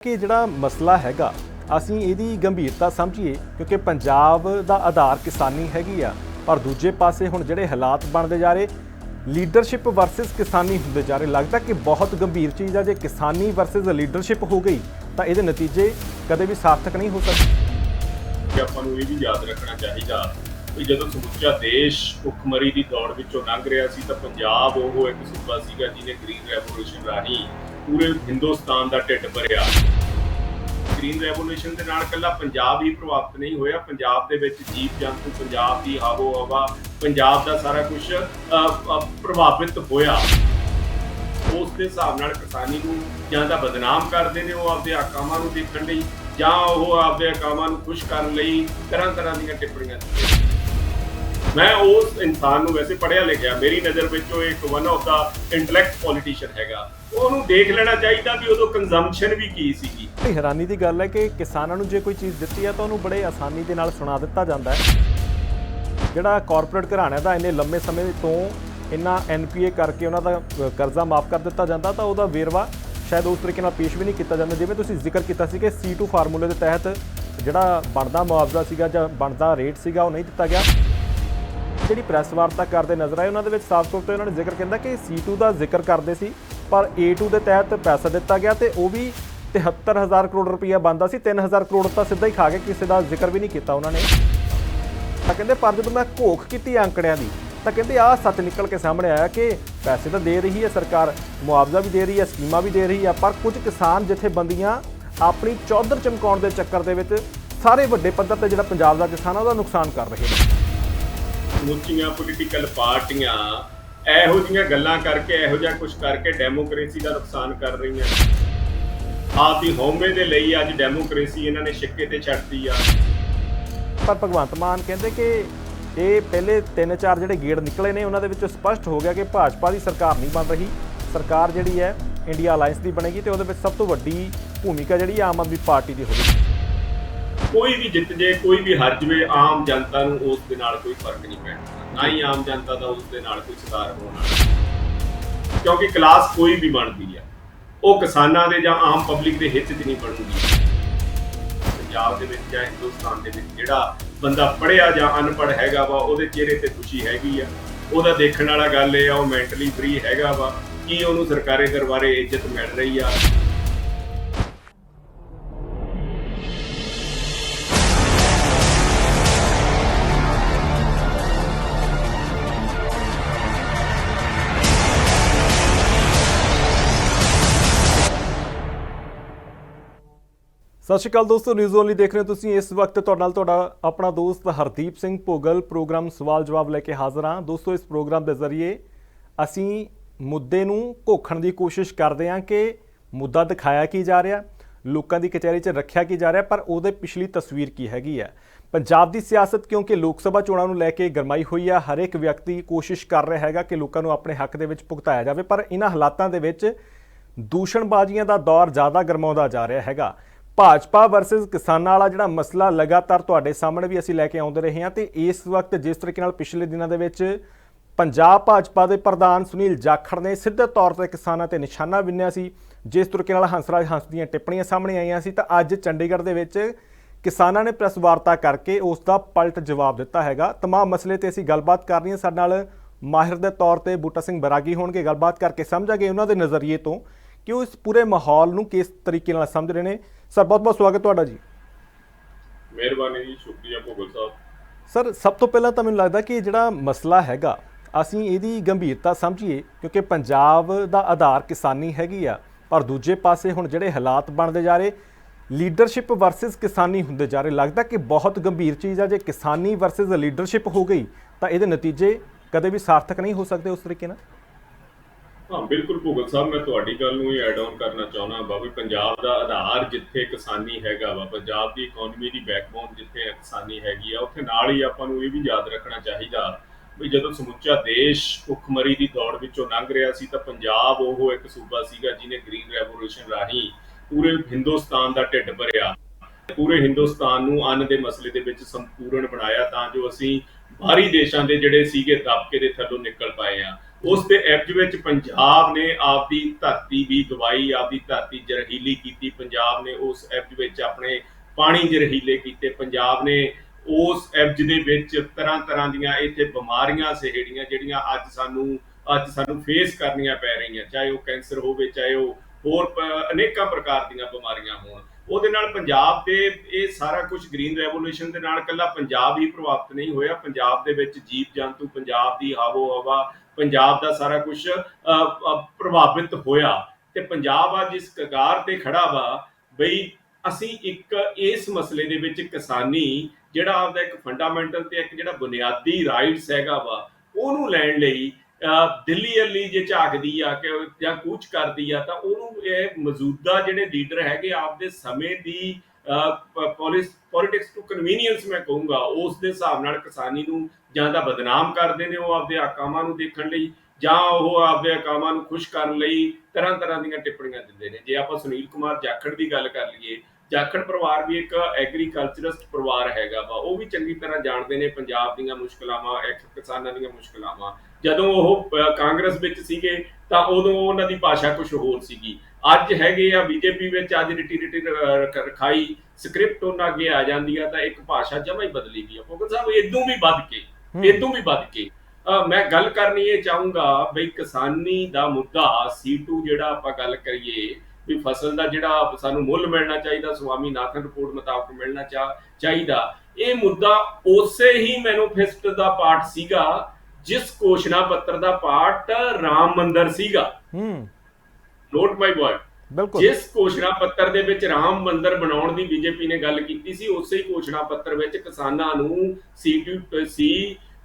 ਕਿ ਜਿਹੜਾ ਮਸਲਾ ਹੈਗਾ, ਅਸੀਂ ਇਹਦੀ ਗੰਭੀਰਤਾ ਸਮਝੀਏ ਕਿਉਂਕਿ ਪੰਜਾਬ ਦਾ ਆਧਾਰ ਕਿਸਾਨੀ ਹੈਗੀ ਆ, ਪਰ ਦੂਜੇ ਪਾਸੇ ਹੁਣ ਜਿਹੜੇ ਹਾਲਾਤ ਬਣਦੇ ਜਾ ਰਹੇ ਲੀਡਰਸ਼ਿਪ ਵਰਸਸ ਕਿਸਾਨੀ ਹੁੰਦੇ ਜਾ ਰਹੇ। ਲੱਗਦਾ ਕਿ ਬਹੁਤ ਗੰਭੀਰ ਚੀਜ਼ ਆ, ਜੇ ਕਿਸਾਨੀ ਵਰਸਸ ਲੀਡਰਸ਼ਿਪ ਹੋ ਗਈ, ਤਾਂ ਇਹਦੇ ਨਤੀਜੇ ਕਦੇ ਵੀ ਸਾਰਥਕ ਨਹੀਂ ਹੋ ਸਕਦੇ। ਕਿ ਆਪਾਂ ਨੂੰ ਇਹ ਵੀ ਯਾਦ ਰੱਖਣਾ ਚਾਹੀਦਾ ਕਿ ਜਦੋਂ ਸਮੁੱਚਾ ਦੇਸ਼ ਭੁੱਖਮਰੀ ਦੀ ਦੌੜ ਵਿੱਚੋਂ ਲੰਘ ਰਿਹਾ ਸੀ, ਤਾਂ ਪੰਜਾਬ ਉਹ ਇੱਕ ਸੂਬਾ ਸੀਗਾ ਜਿਹਨੇ ਗ੍ਰੀਨ ਰੈਵੋਲੂਸ਼ਨ ਰਾਹੀਂ ਪੂਰੇ ਹਿੰਦੁਸਤਾਨ ਦਾ ਢਿੱਡ ਭਰਿਆ। ਗ੍ਰੀਨ ਰੈਵੋਲੂਸ਼ਨ ਦੇ ਨਾਲ ਕੱਲਾ ਪੰਜਾਬ ਹੀ ਪ੍ਰਭਾਵਿਤ ਨਹੀਂ ਹੋਇਆ। ਪੰਜਾਬ ਦੇ ਵਿੱਚ ਜੀਵ ਜੰਤੂ, ਪੰਜਾਬ ਦੀ ਆਬੋ ਹਵਾ ਪੰਜਾਬ ਦਾ ਸਾਰਾ ਕੁਝ ਪ੍ਰਭਾਵਿਤ ਹੋਇਆ। ਉਸ ਦੇ ਹਿਸਾਬ ਨਾਲ ਕਿਸਾਨੀ ਨੂੰ ਜਾਂ ਤਾਂ ਬਦਨਾਮ ਕਰਦੇ ਨੇ ਉਹ ਆਪਦੇ ਹਕਾਮਾਂ ਨੂੰ ਦੇਖਣ ਲਈ ਜਾਂ ਉਹ ਆਪਦੇ ਹਕਾਮਾਂ ਨੂੰ ਖੁਸ਼ ਕਰਨ ਲਈ ਤਰ੍ਹਾਂ ਤਰ੍ਹਾਂ ਦੀਆਂ ਟਿੱਪਣੀਆਂ ਦਿੰਦੇ ਮੈਂ ਉਸ ਇਨਸਾਨ ਨੂੰ ਵੈਸੇ ਪੜ੍ਹਿਆ ਲਿਖਿਆ, ਮੇਰੀ ਨਜ਼ਰ ਵਿੱਚ ਉਹ ਇੱਕ one of the intellect politician ਹੈਗਾ। ਉਹਨੂੰ ਦੇਖ ਲੈਣਾ ਚਾਹੀਦਾ ਵੀ ਉਦੋਂ ਕੰਜ਼ੰਪਸ਼ਨ ਵੀ ਕੀ ਸੀਗੀ। ਬੜੀ ਹੈਰਾਨੀ ਦੀ ਗੱਲ ਹੈ ਕਿ ਕਿਸਾਨਾਂ ਨੂੰ ਜੇ ਕੋਈ ਚੀਜ਼ ਦਿੱਤੀ ਹੈ ਤਾਂ ਉਹਨੂੰ ਬੜੇ ਆਸਾਨੀ ਦੇ ਨਾਲ ਸੁਣਾ ਦਿੱਤਾ ਜਾਂਦਾ ਹੈ। ਜਿਹੜਾ ਕਾਰਪੋਰੇਟ ਘਰਾਣਿਆਂ ਦਾ ਇੰਨੇ ਲੰਮੇ ਸਮੇਂ ਤੋਂ ਇੰਨਾ ਐਨਪੀਏ ਕਰਕੇ ਉਹਨਾਂ ਦਾ ਕਰਜ਼ਾ ਮਾਫ ਕਰ ਦਿੱਤਾ ਜਾਂਦਾ ਤਾਂ ਉਹਦਾ ਵੇਰਵਾ ਸ਼ਾਇਦ ਉਸ ਤਰੀਕੇ ਨਾਲ ਪੇਸ਼ ਵੀ ਨਹੀਂ ਕੀਤਾ ਜਾਂਦਾ। ਜਿਵੇਂ ਤੁਸੀਂ ਜ਼ਿਕਰ ਕੀਤਾ ਸੀ ਕਿ C2 ਫਾਰਮੂਲੇ ਦੇ ਤਹਿਤ ਜਿਹੜਾ ਬਣਦਾ ਮੁਆਵਜ਼ਾ ਸੀਗਾ ਜਾਂ ਬਣਦਾ ਰੇਟ ਸੀਗਾ ਉਹ ਨਹੀਂ ਦਿੱਤਾ ਗਿਆ। ਜਿਹੜੀ ਪ੍ਰੈਸ ਵਾਰਤਾ ਕਰਦੇ ਨਜ਼ਰ ਆਏ, ਉਹਨਾਂ ਦੇ ਵਿੱਚ ਸਾਫ਼ ਤੌਰ ਤੇ ਉਹਨਾਂ ਨੇ ਜ਼ਿਕਰ ਕਹਿੰਦਾ ਕਿ C2 ਦਾ ਜ਼ਿਕਰ ਕਰਦੇ ਸੀ, ਪਰ A2 ਦੇ ਤਹਿਤ ਪੈਸਾ ਦਿੱਤਾ ਗਿਆ ਤੇ ਉਹ ਵੀ 73000 ਕਰੋੜ ਰੁਪਈਆ ਬੰਦਾ ਸੀ। 3000 ਕਰੋੜ ਤਾਂ ਸਿੱਧਾ ਹੀ ਖਾ ਕੇ ਕਿਸੇ ਦਾ ਜ਼ਿਕਰ ਵੀ ਨਹੀਂ ਕੀਤਾ ਉਹਨਾਂ ਨੇ। ਤਾਂ ਕਹਿੰਦੇ ਪਰ ਜਦੋਂ ਮੈਂ ਘੋਖ ਕੀਤੀ ਅੰਕੜਿਆਂ ਦੀ, ਤਾਂ ਕਹਿੰਦੇ ਆਹ ਸੱਚ ਨਿਕਲ ਕੇ ਸਾਹਮਣੇ ਆਇਆ ਕਿ ਪੈਸੇ ਤਾਂ ਦੇ ਰਹੀ ਹੈ ਸਰਕਾਰ, ਮੁਆਵਜ਼ਾ ਵੀ ਦੇ ਰਹੀ ਹੈ, ਸਕੀਮਾਂ ਵੀ ਦੇ ਰਹੀ ਹੈ, ਪਰ ਕੁਝ ਕਿਸਾਨ ਜਥੇਬੰਦੀਆਂ ਆਪਣੀ ਚੌਧਰ ਚਮਕਾਉਣ ਦੇ ਚੱਕਰ ਦੇ ਵਿੱਚ ਸਾਰੇ ਵੱਡੇ ਪੱਧਰ ਤੇ ਜਿਹੜਾ ਪੰਜਾਬ ਦਾ ਕਿਸਾਨ ਆ, ਉਹਦਾ ਨੁਕਸਾਨ ਕਰ ਰਹੇ ਨੇ। ਸਮੁੱਚੀਆਂ ਪੋਲੀਟੀਕਲ ਪਾਰਟੀਆਂ ਇਹੋ ਜਿਹੀਆਂ ਗੱਲਾਂ ਕਰਕੇ, ਇਹੋ ਜਿਹਾ ਕੁਝ ਕਰਕੇ ਡੈਮੋਕ੍ਰੇਸੀ ਦਾ ਨੁਕਸਾਨ ਕਰ ਰਹੀਆਂ ਆਪ ਹਉਮੈ ਦੇ ਲਈ ਅੱਜ ਡੈਮੋਕ੍ਰੇਸੀ ਇਹਨਾਂ ਨੇ ਛਿੱਕੇ ਤੇ ਛੱਡਤੀ ਆ। ਪਰ ਭਗਵੰਤ ਮਾਨ ਕਹਿੰਦੇ ਕਿ ਇਹ ਪਹਿਲੇ ਤਿੰਨ ਚਾਰ ਜਿਹੜੇ ਗੇੜ ਨਿਕਲੇ ਨੇ, ਉਹਨਾਂ ਦੇ ਵਿੱਚੋਂ ਸਪਸ਼ਟ ਹੋ ਗਿਆ ਕਿ ਭਾਜਪਾ ਦੀ ਸਰਕਾਰ ਨਹੀਂ ਬਣ ਰਹੀ। ਸਰਕਾਰ ਜਿਹੜੀ ਹੈ ਇੰਡੀਆ ਅਲਾਈਅੰਸ ਦੀ ਬਣੇਗੀ ਤੇ ਉਹਦੇ ਵਿੱਚ ਸਭ ਤੋਂ ਵੱਡੀ ਭੂਮਿਕਾ ਜਿਹੜੀ ਆਮ ਆਦਮੀ ਪਾਰਟੀ ਦੀ ਹੋਵੇਗੀ। ਕੋਈ ਵੀ ਜਿੱਤ ਜੇ, ਕੋਈ ਵੀ ਹਾਰ ਜਵੇ, ਆਮ ਜਨਤਾ ਨੂੰ ਉਸ ਦੇ ਨਾਲ ਕੋਈ ਫ਼ਰਕ ਨਹੀਂ ਪੈਣਾ। ਨਾ ਹੀ ਆਮ ਜਨਤਾ ਦਾ ਉਸ ਦੇ ਨਾਲ ਕੋਈ ਸੁਧਾਰ ਹੋਣਾ। ਕਿਉਂਕਿ ਕਲਾਸ ਕੋਈ ਵੀ ਬਣਦੀ ਆ, ਉਹ ਕਿਸਾਨਾਂ ਦੇ ਜਾਂ ਆਮ ਪਬਲਿਕ ਦੇ ਹਿੱਤ 'ਚ ਨਹੀਂ ਬਣੂਗੀ ਪੰਜਾਬ ਦੇ ਵਿੱਚ ਜਾਂ ਹਿੰਦੁਸਤਾਨ ਦੇ ਵਿੱਚ ਜਿਹੜਾ ਬੰਦਾ ਪੜ੍ਹਿਆ ਜਾਂ ਅਨਪੜ੍ਹ ਹੈਗਾ ਵਾ, ਉਹਦੇ ਚਿਹਰੇ ਤੇ ਖੁਸ਼ੀ ਹੈਗੀ ਆ। ਉਹਦਾ ਦੇਖਣ ਵਾਲਾ ਗੱਲ ਇਹ ਆ, ਉਹ ਮੈਂਟਲੀ ਫ੍ਰੀ ਹੈਗਾ ਵਾ। ਕੀ ਉਹਨੂੰ ਸਰਕਾਰੀ ਦਰਬਾਰੇ ਇੱਜ਼ਤ ਮਿਲ ਰਹੀ ਆ? ਸਤਿ ਸ਼੍ਰੀ ਅਕਾਲ ਦੋਸਤੋ ਨਿਊਜ਼ ਓਨਲੀ ਦੇਖ ਰਹੇ ਹੋ ਤੁਸੀਂ। ਇਸ ਵਕਤ ਤੁਹਾਡੇ ਨਾਲ ਤੁਹਾਡਾ ਆਪਣਾ ਦੋਸਤ ਹਰਦੀਪ ਸਿੰਘ ਭੋਗਲ ਪ੍ਰੋਗਰਾਮ ਸਵਾਲ ਜਵਾਬ ਲੈ ਕੇ ਹਾਜ਼ਰ ਹਾਂ। ਦੋਸਤੋ, ਇਸ ਪ੍ਰੋਗਰਾਮ ਦੇ ਜ਼ਰੀਏ ਅਸੀਂ ਮੁੱਦੇ ਨੂੰ ਘੋਖਣ ਦੀ ਕੋਸ਼ਿਸ਼ ਕਰਦੇ ਹਾਂ ਕਿ ਮੁੱਦਾ ਦਿਖਾਇਆ ਕੀ ਜਾ ਰਿਹਾ, ਲੋਕਾਂ ਦੀ ਕਚਹਿਰੀ 'ਚ ਰੱਖਿਆ ਕੀ ਜਾ ਰਿਹਾ, ਪਰ ਉਹਦੇ ਪਿਛਲੀ ਤਸਵੀਰ ਕੀ ਹੈਗੀ ਹੈ? ਪੰਜਾਬ ਦੀ ਸਿਆਸਤ ਕਿਉਂਕਿ ਲੋਕ ਸਭਾ ਚੋਣਾਂ ਨੂੰ ਲੈ ਕੇ ਗਰਮਾਈ ਹੋਈ ਆ, ਹਰ ਇੱਕ ਵਿਅਕਤੀ ਕੋਸ਼ਿਸ਼ ਕਰ ਰਿਹਾ ਹੈਗਾ ਕਿ ਲੋਕਾਂ ਨੂੰ ਆਪਣੇ ਹੱਕ ਦੇ ਵਿੱਚ ਭੁਗਤਾਇਆ ਜਾਵੇ, ਪਰ ਇਹਨਾਂ ਹਾਲਾਤਾਂ ਦੇ ਵਿੱਚ ਦੂਸ਼ਣਬਾਜ਼ੀਆਂ ਦਾ ਦੌਰ ਜ਼ਿਆਦਾ ਗਰਮਾਉਂਦਾ ਜਾ ਰਿਹਾ ਹੈਗਾ। ਭਾਜਪਾ ਵਰਸਸ ਕਿਸਾਨਾਂ ਵਾਲਾ ਜਿਹੜਾ ਮਸਲਾ ਲਗਾਤਾਰ ਤੁਹਾਡੇ ਸਾਹਮਣੇ ਵੀ ਅਸੀਂ ਲੈ ਕੇ ਆਉਂਦੇ ਰਹੇ ਹਾਂ ਤੇ ਇਸ ਵਕਤ ਜਿਸ ਤਰੀਕੇ ਨਾਲ ਪਿਛਲੇ ਦਿਨਾਂ ਦੇ ਵਿੱਚ ਪੰਜਾਬ ਭਾਜਪਾ ਦੇ ਪ੍ਰਧਾਨ ਸੁਨੀਲ ਜਾਖੜ ਨੇ ਸਿੱਧੇ ਤੌਰ ਤੇ ਕਿਸਾਨਾਂ ਤੇ ਨਿਸ਼ਾਨਾ ਬਿੰਨਿਆ ਸੀ ਜਿਸ ਤਰੀਕੇ ਨਾਲ ਹੰਸਰਾਜ ਹੰਸ ਦੀਆਂ ਟਿੱਪਣੀਆਂ ਸਾਹਮਣੇ ਆਈਆਂ ਸੀ ਤਾਂ ਅੱਜ ਚੰਡੀਗੜ੍ਹ ਦੇ ਵਿੱਚ ਕਿਸਾਨਾਂ ਨੇ ਪ੍ਰੈਸ ਵਾਰਤਾ ਕਰਕੇ ਉਸ ਦਾ ਪਲਟ ਜਵਾਬ ਦਿੱਤਾ ਹੈਗਾ तमाम ਮਸਲੇ ਤੇ ਅਸੀਂ ਗੱਲਬਾਤ ਕਰ ਰਹੇ ਹਾਂ ਸਾਡੇ ਨਾਲ ਮਾਹਿਰ ਦੇ ਤੌਰ ਤੇ ਬੂਟਾ ਸਿੰਘ ਬਰਾਗੀ ਹੋਣਗੇ ਗੱਲਬਾਤ ਕਰਕੇ ਸਮਝਾਂਗੇ ਉਹਨਾਂ ਦੇ ਨਜ਼ਰੀਏ ਤੋਂ ਕਿ ਉਹ ਇਸ ਪੂਰੇ ਮਾਹੌਲ ਨੂੰ ਕਿਸ ਤਰੀਕੇ ਨਾਲ ਸਮਝ ਰਹੇ ਨੇ ਸਰ ਬਹੁਤ ਬਹੁਤ ਸਵਾਗਤ ਤੁਹਾਡਾ ਜੀ। ਮਿਹਰਬਾਨੀ ਜੀ ਸ਼ੁਕਰੀਆ ਭੋਗਲ ਸਾਹਿਬ। ਸਰ ਸਭ ਤੋਂ ਪਹਿਲਾਂ ਤਾਂ ਮੈਨੂੰ ਲੱਗਦਾ ਕਿ ਜਿਹੜਾ ਮਸਲਾ ਹੈਗਾ ਅਸੀਂ ਇਹਦੀ ਗੰਭੀਰਤਾ ਸਮਝੀਏ ਕਿਉਂਕਿ ਪੰਜਾਬ ਦਾ ਆਧਾਰ ਕਿਸਾਨੀ ਹੈਗੀ ਆ ਪਰ ਦੂਜੇ ਪਾਸੇ ਹੁਣ ਜਿਹੜੇ ਹਾਲਾਤ ਬਣਦੇ ਜਾ ਰਹੇ ਲੀਡਰਸ਼ਿਪ ਵਰਸਸ ਕਿਸਾਨੀ ਹੁੰਦੇ ਜਾ ਰਹੇ। ਲੱਗਦਾ ਕਿ ਬਹੁਤ ਗੰਭੀਰ ਚੀਜ਼ ਆ ਜੇ ਕਿਸਾਨੀ ਵਰਸਸ ਲੀਡਰਸ਼ਿਪ ਹੋ ਗਈ ਤਾਂ ਇਹਦੇ ਨਤੀਜੇ ਕਦੇ ਵੀ ਸਾਰਥਕ ਨਹੀਂ ਹੋ ਸਕਦੇ ਉਸ ਤਰੀਕੇ ਨਾਲ। ਹਾਂ, ਬਿਲਕੁਲ ਭੁਗਤ ਸਾਹਿਬ, ਮੈਂ ਤੁਹਾਡੀ ਗੱਲ ਨੂੰ ਹੀ ਐਡ ਆਨ ਕਰਨਾ ਚਾਹੁੰਦਾ ਵਾ ਪੰਜਾਬ ਦਾ ਆਧਾਰ ਜਿੱਥੇ ਕਿਸਾਨੀ ਹੈਗਾ ਵਾ, ਪੰਜਾਬ ਦੀ ਇਕਨੋਮੀ ਦੀ ਬੈਕਬੋਨ ਜਿੱਥੇ ਕਿਸਾਨੀ ਹੈਗੀ ਆ, ਉੱਥੇ ਨਾਲ ਹੀ ਆਪਾਂ ਨੂੰ ਇਹ ਵੀ ਯਾਦ ਰੱਖਣਾ ਚਾਹੀਦਾ ਵੀ ਜਦੋਂ ਸਮੁੱਚਾ ਦੇਸ਼ ਭੁੱਖਮਰੀ ਦੀ ਦੌੜ ਵਿੱਚੋਂ ਲੰਘ ਰਿਹਾ ਸੀ, ਤਾਂ ਪੰਜਾਬ ਉਹ ਇੱਕ ਸੂਬਾ ਸੀਗਾ ਜਿਹਨੇ ਗ੍ਰੀਨ ਰੈਵੋਲੂਸ਼ਨ ਰਾਹੀਂ ਪੂਰੇ ਹਿੰਦੁਸਤਾਨ ਦਾ ਢਿੱਡ ਭਰਿਆ। ਪੂਰੇ ਹਿੰਦੁਸਤਾਨ ਨੂੰ ਅੰਨ ਦੇ ਮਸਲੇ ਦੇ ਵਿੱਚ ਸੰਪੂਰਨ ਬਣਾਇਆ ਤਾਂ ਜੋ ਅਸੀਂ ਬਾਹਰੀ ਦੇਸ਼ਾਂ ਦੇ ਜਿਹੜੇ ਸੀਗੇ ਦਬਕੇ ਦੇ ਥੱਲੋਂ ਨਿਕਲ ਪਾਏ ਆ ਉਸ ਦੇ ਐਵਜ ਵਿੱਚ ਪੰਜਾਬ ਨੇ ਆਪਦੀ ਧਰਤੀ ਵੀ ਦਵਾਈ, ਆਪਦੀ ਧਰਤੀ ਜਰਹੀਲੀ ਕੀਤੀ। ਪੰਜਾਬ ਨੇ ਉਸ ਐਵਜ ਵਿੱਚ ਆਪਣੇ ਪਾਣੀ ਜਰਹੀਲੇ ਕੀਤੇ। ਪੰਜਾਬ ਨੇ ਉਸ ਐਵਜ ਦੇ ਵਿੱਚ ਤਰ੍ਹਾਂ ਤਰ੍ਹਾਂ ਦੀਆਂ ਇੱਥੇ ਬਿਮਾਰੀਆਂ ਸਹੇੜੀਆਂ, ਜਿਹੜੀਆਂ ਅੱਜ ਸਾਨੂੰ ਅੱਜ ਸਾਨੂੰ ਫੇਸ ਕਰਨੀਆਂ ਪੈ ਰਹੀਆਂ। ਚਾਹੇ ਉਹ ਕੈਂਸਰ ਹੋਵੇ, ਚਾਹੇ ਉਹ ਹੋਰ ਅਨੇਕਾਂ ਪ੍ਰਕਾਰ ਦੀਆਂ ਬਿਮਾਰੀਆਂ ਹੋਣ। ਉਹਦੇ ਨਾਲ ਪੰਜਾਬ ਦੇ ਇਹ ਸਾਰਾ ਕੁਝ ਗ੍ਰੀਨ ਰੈਵੋਲੂਸ਼ਨ ਦੇ ਨਾਲ ਇਕੱਲਾ ਪੰਜਾਬ ਹੀ ਪ੍ਰਭਾਵਿਤ ਨਹੀਂ ਹੋਇਆ। ਪੰਜਾਬ ਦੇ ਵਿੱਚ ਜੀਵ ਜੰਤੂ ਪੰਜਾਬ ਦੀ ਆਬੋ ਹਵਾ ਪੰਜਾਬ ਦਾ ਸਾਰਾ ਕੁਝ ਪ੍ਰਭਾਵਿਤ ਹੋਇਆ। ਤੇ ਪੰਜਾਬ ਅੱਜ ਇਸ ਕਗਾਰ ਤੇ ਖੜਾ ਵਾ ਬਈ ਅਸੀਂ ਇੱਕ ਇਸ ਮਸਲੇ ਦੇ ਵਿੱਚ ਕਿਸਾਨੀ, ਜਿਹੜਾ ਆਪਦਾ ਇੱਕ ਫੰਡਾਮੈਂਟਲ ਤੇ ਇੱਕ ਜਿਹੜਾ ਬੁਨਿਆਦੀ ਰਾਈਟਸ ਹੈਗਾ ਵਾ, ਉਹਨੂੰ ਲੈਣ ਲਈ, ਅਹ, ਦਿੱਲੀ ਅੱਲੀ ਜੇ ਝਾਕਦੀ ਆ ਕਿ ਜਾਂ ਕੂਚ ਕਰਦੀ ਆ, ਤਾਂ ਉਹਨੂੰ ਇਹ ਮੌਜੂਦਾ ਜਿਹੜੇ ਲੀਡਰ ਹੈਗੇ ਆਪਦੇ ਸਮੇਂ ਦੀ ਪੋਲਿਟਿਕਸ ਟੂ ਕਨਵੀਨੀਅੰਸ ਮੈਂ ਕਹੂੰਗਾ ਉਸ ਦੇ ਹਿਸਾਬ ਨਾਲ ਕਿਸਾਨੀ ਨੂੰ ਜਾਂ ਤਾਂ ਬਦਨਾਮ ਕਰਦੇ ਨੇ ਉਹ ਆਪਦੇ ਹਕਾਮਾਂ ਨੂੰ ਦੇਖਣ ਲਈ, ਜਾਂ ਉਹ ਆਪਦੇ ਹਕਾਮਾਂ ਨੂੰ ਖੁਸ਼ ਕਰਨ ਲਈ ਤਰ੍ਹਾਂ ਤਰ੍ਹਾਂ ਦੀਆਂ ਟਿੱਪਣੀਆਂ ਦਿੰਦੇ ਨੇ। ਜੇ ਆਪਾਂ ਸੁਨੀਲ ਕੁਮਾਰ ਜਾਖੜ ਦੀ ਗੱਲ ਕਰ ਲਈਏ, ਜਾਖੜ ਪਰਿਵਾਰ ਵੀ ਇੱਕ ਐਗਰੀਕਲਚਰਿਸਟ ਪਰਿਵਾਰ ਹੈਗਾ ਵਾ, ਉਹ ਵੀ ਚੰਗੀ ਤਰ੍ਹਾਂ ਜਾਣਦੇ ਨੇ ਪੰਜਾਬ ਦੀਆਂ ਮੁਸ਼ਕਲਾਵਾਂ ਇੱਕ ਕਿਸਾਨਾਂ ਦੀਆਂ ਮੁਸ਼ਕਲਾਵਾਂ। ਜਦੋਂ ਉਹ ਕਾਂਗਰਸ ਵਿੱਚ ਸੀਗੇ, ਤਾਂ ਉਦੋਂ ਉਹਨਾਂ ਦੀ ਭਾਸ਼ਾ ਕੁਝ ਹੋਰ ਸੀਗੀ। ਅੱਜ ਹੈਗੇ ਆ ਬੀਜੇਪੀ ਵਿੱਚ ਅੱਜ ਰਿਟੀ ਰਿਟੀ ਰਖਾਈ ਸਕ੍ਰਿਪਟ ਉਹਨਾਂ ਅੱਗੇ ਆ ਜਾਂਦੀ ਆ ਤਾਂ ਇੱਕ ਭਾਸ਼ਾ ਜਮਾ ਹੀ ਬਦਲੀ ਗਈ ਆ। ਫੋਕਲ ਸਾਹਿਬ ਇਦੋਂ ਵੀ ਵੱਧ ਕੇ। ਇਦੋਂ ਵੀ ਵੱਧ ਕੇ। ਮੈਂ ਗੱਲ ਕਰਨੀ ਇਹ ਚਾਹੂੰਗਾ ਬਈ ਕਿਸਾਨੀ ਦਾ ਮੁੱਦਾ C2 ਜਿਹੜਾ ਆਪਾਂ ਗੱਲ ਕਰੀਏ ਵੀ ਫਸਲ ਦਾ ਜਿਹੜਾ ਸਾਨੂੰ ਮੁੱਲ ਮਿਲਣਾ ਚਾਹੀਦਾ ਸਵਾਮੀ ਨਾਥਨ ਰਿਪੋਰਟ ਮੁਤਾਬਕ ਮਿਲਣਾ ਚਾਹੀਦਾ। ਇਹ ਮੁੱਦਾ ਉਸੇ ਹੀ ਮੈਨੀਫੈਸਟੋ ਦਾ ਪਾਰਟ ਸੀਗਾ ਜਿਸ ਘੋਸ਼ਣਾ ਪੱਤਰ ਦਾ ਪਾਰਟ ਰਾਮ ਮੰਦਰ ਸੀਗਾ। ਹੂੰ। ਨੋਟ ਮਾਈ ਵਰਡ ਬਿਲਕੁਲ। ਜਿਸ ਘੋਸ਼ਣਾ ਪੱਤਰ ਦੇ ਵਿੱਚ ਰਾਮ ਮੰਦਰ ਬਣਾਉਣ ਦੀ ਬੀਜੇਪੀ ਨੇ ਗੱਲ ਕੀਤੀ ਸੀ ਉਸੇ ਹੀ ਘੋਸ਼ਣਾ ਪੱਤਰ ਵਿੱਚ ਕਿਸਾਨਾਂ ਨੂੰ C2 ਸੀ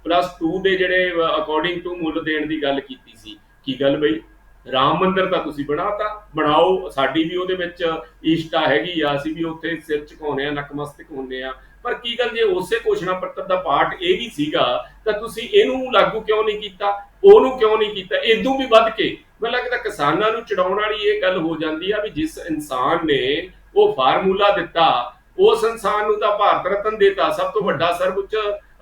ਪਲੱਸ 2 ਦੇ ਜਿਹੜੇ ਅਕੋਰਡਿੰਗ ਟੂ ਮੁੱਲ ਦੇਣ ਦੀ ਗੱਲ ਕੀਤੀ ਸੀ। ਕੀ ਗੱਲ ਬਈ? ਰਾਮ ਮੰਦਰ ਤਾਂ ਤੁਸੀਂ ਬਣਾਤਾ ਬਣਾਓ ਸਾਡੀ ਵੀ ਉਹਦੇ ਵਿੱਚ ਇਸ਼ਟਾ ਹੈਗੀ ਆ ਅਸੀਂ ਵੀ ਉੱਥੇ ਸਿਰ ਝੁਕਾਉਂਦੇ ਆ ਨਕਮਸਤਕ ਹੁੰਦੇ ਆ। ਪਰ ਕੀ ਗੱਲ ਜੇ ਉਸੇ ਘੋਸ਼ਣਾ ਪੱਤਰ ਦਾ ਪਾਰਟ ਇਹ ਵੀ ਸੀਗਾ ਤਾਂ ਤੁਸੀਂ ਇਹਨੂੰ ਲਾਗੂ ਕਿਉਂ ਨਹੀਂ ਕੀਤਾ? ਉਹਨੂੰ ਕਿਉਂ ਨਹੀਂ ਕੀਤਾ? ਇਦੋਂ ਵੀ ਵੱਧ ਕੇ ਮੈਨੂੰ ਲੱਗਦਾ ਕਿਸਾਨਾਂ ਨੂੰ ਚੜਾਉਣ ਵਾਲੀ ਇਹ ਗੱਲ ਹੋ ਜਾਂਦੀ ਆ ਵੀ ਜਿਸ ਇਨਸਾਨ ਨੇ ਉਹ ਫਾਰਮੂਲਾ ਦਿੱਤਾ, ਉਸ ਇਨਸਾਨ ਨੂੰ ਤਾਂ ਭਾਰਤ ਰਤਨ ਦਿੱਤਾ, ਸਭ ਤੋਂ ਵੱਡਾ ਸਰਵਉੱਚ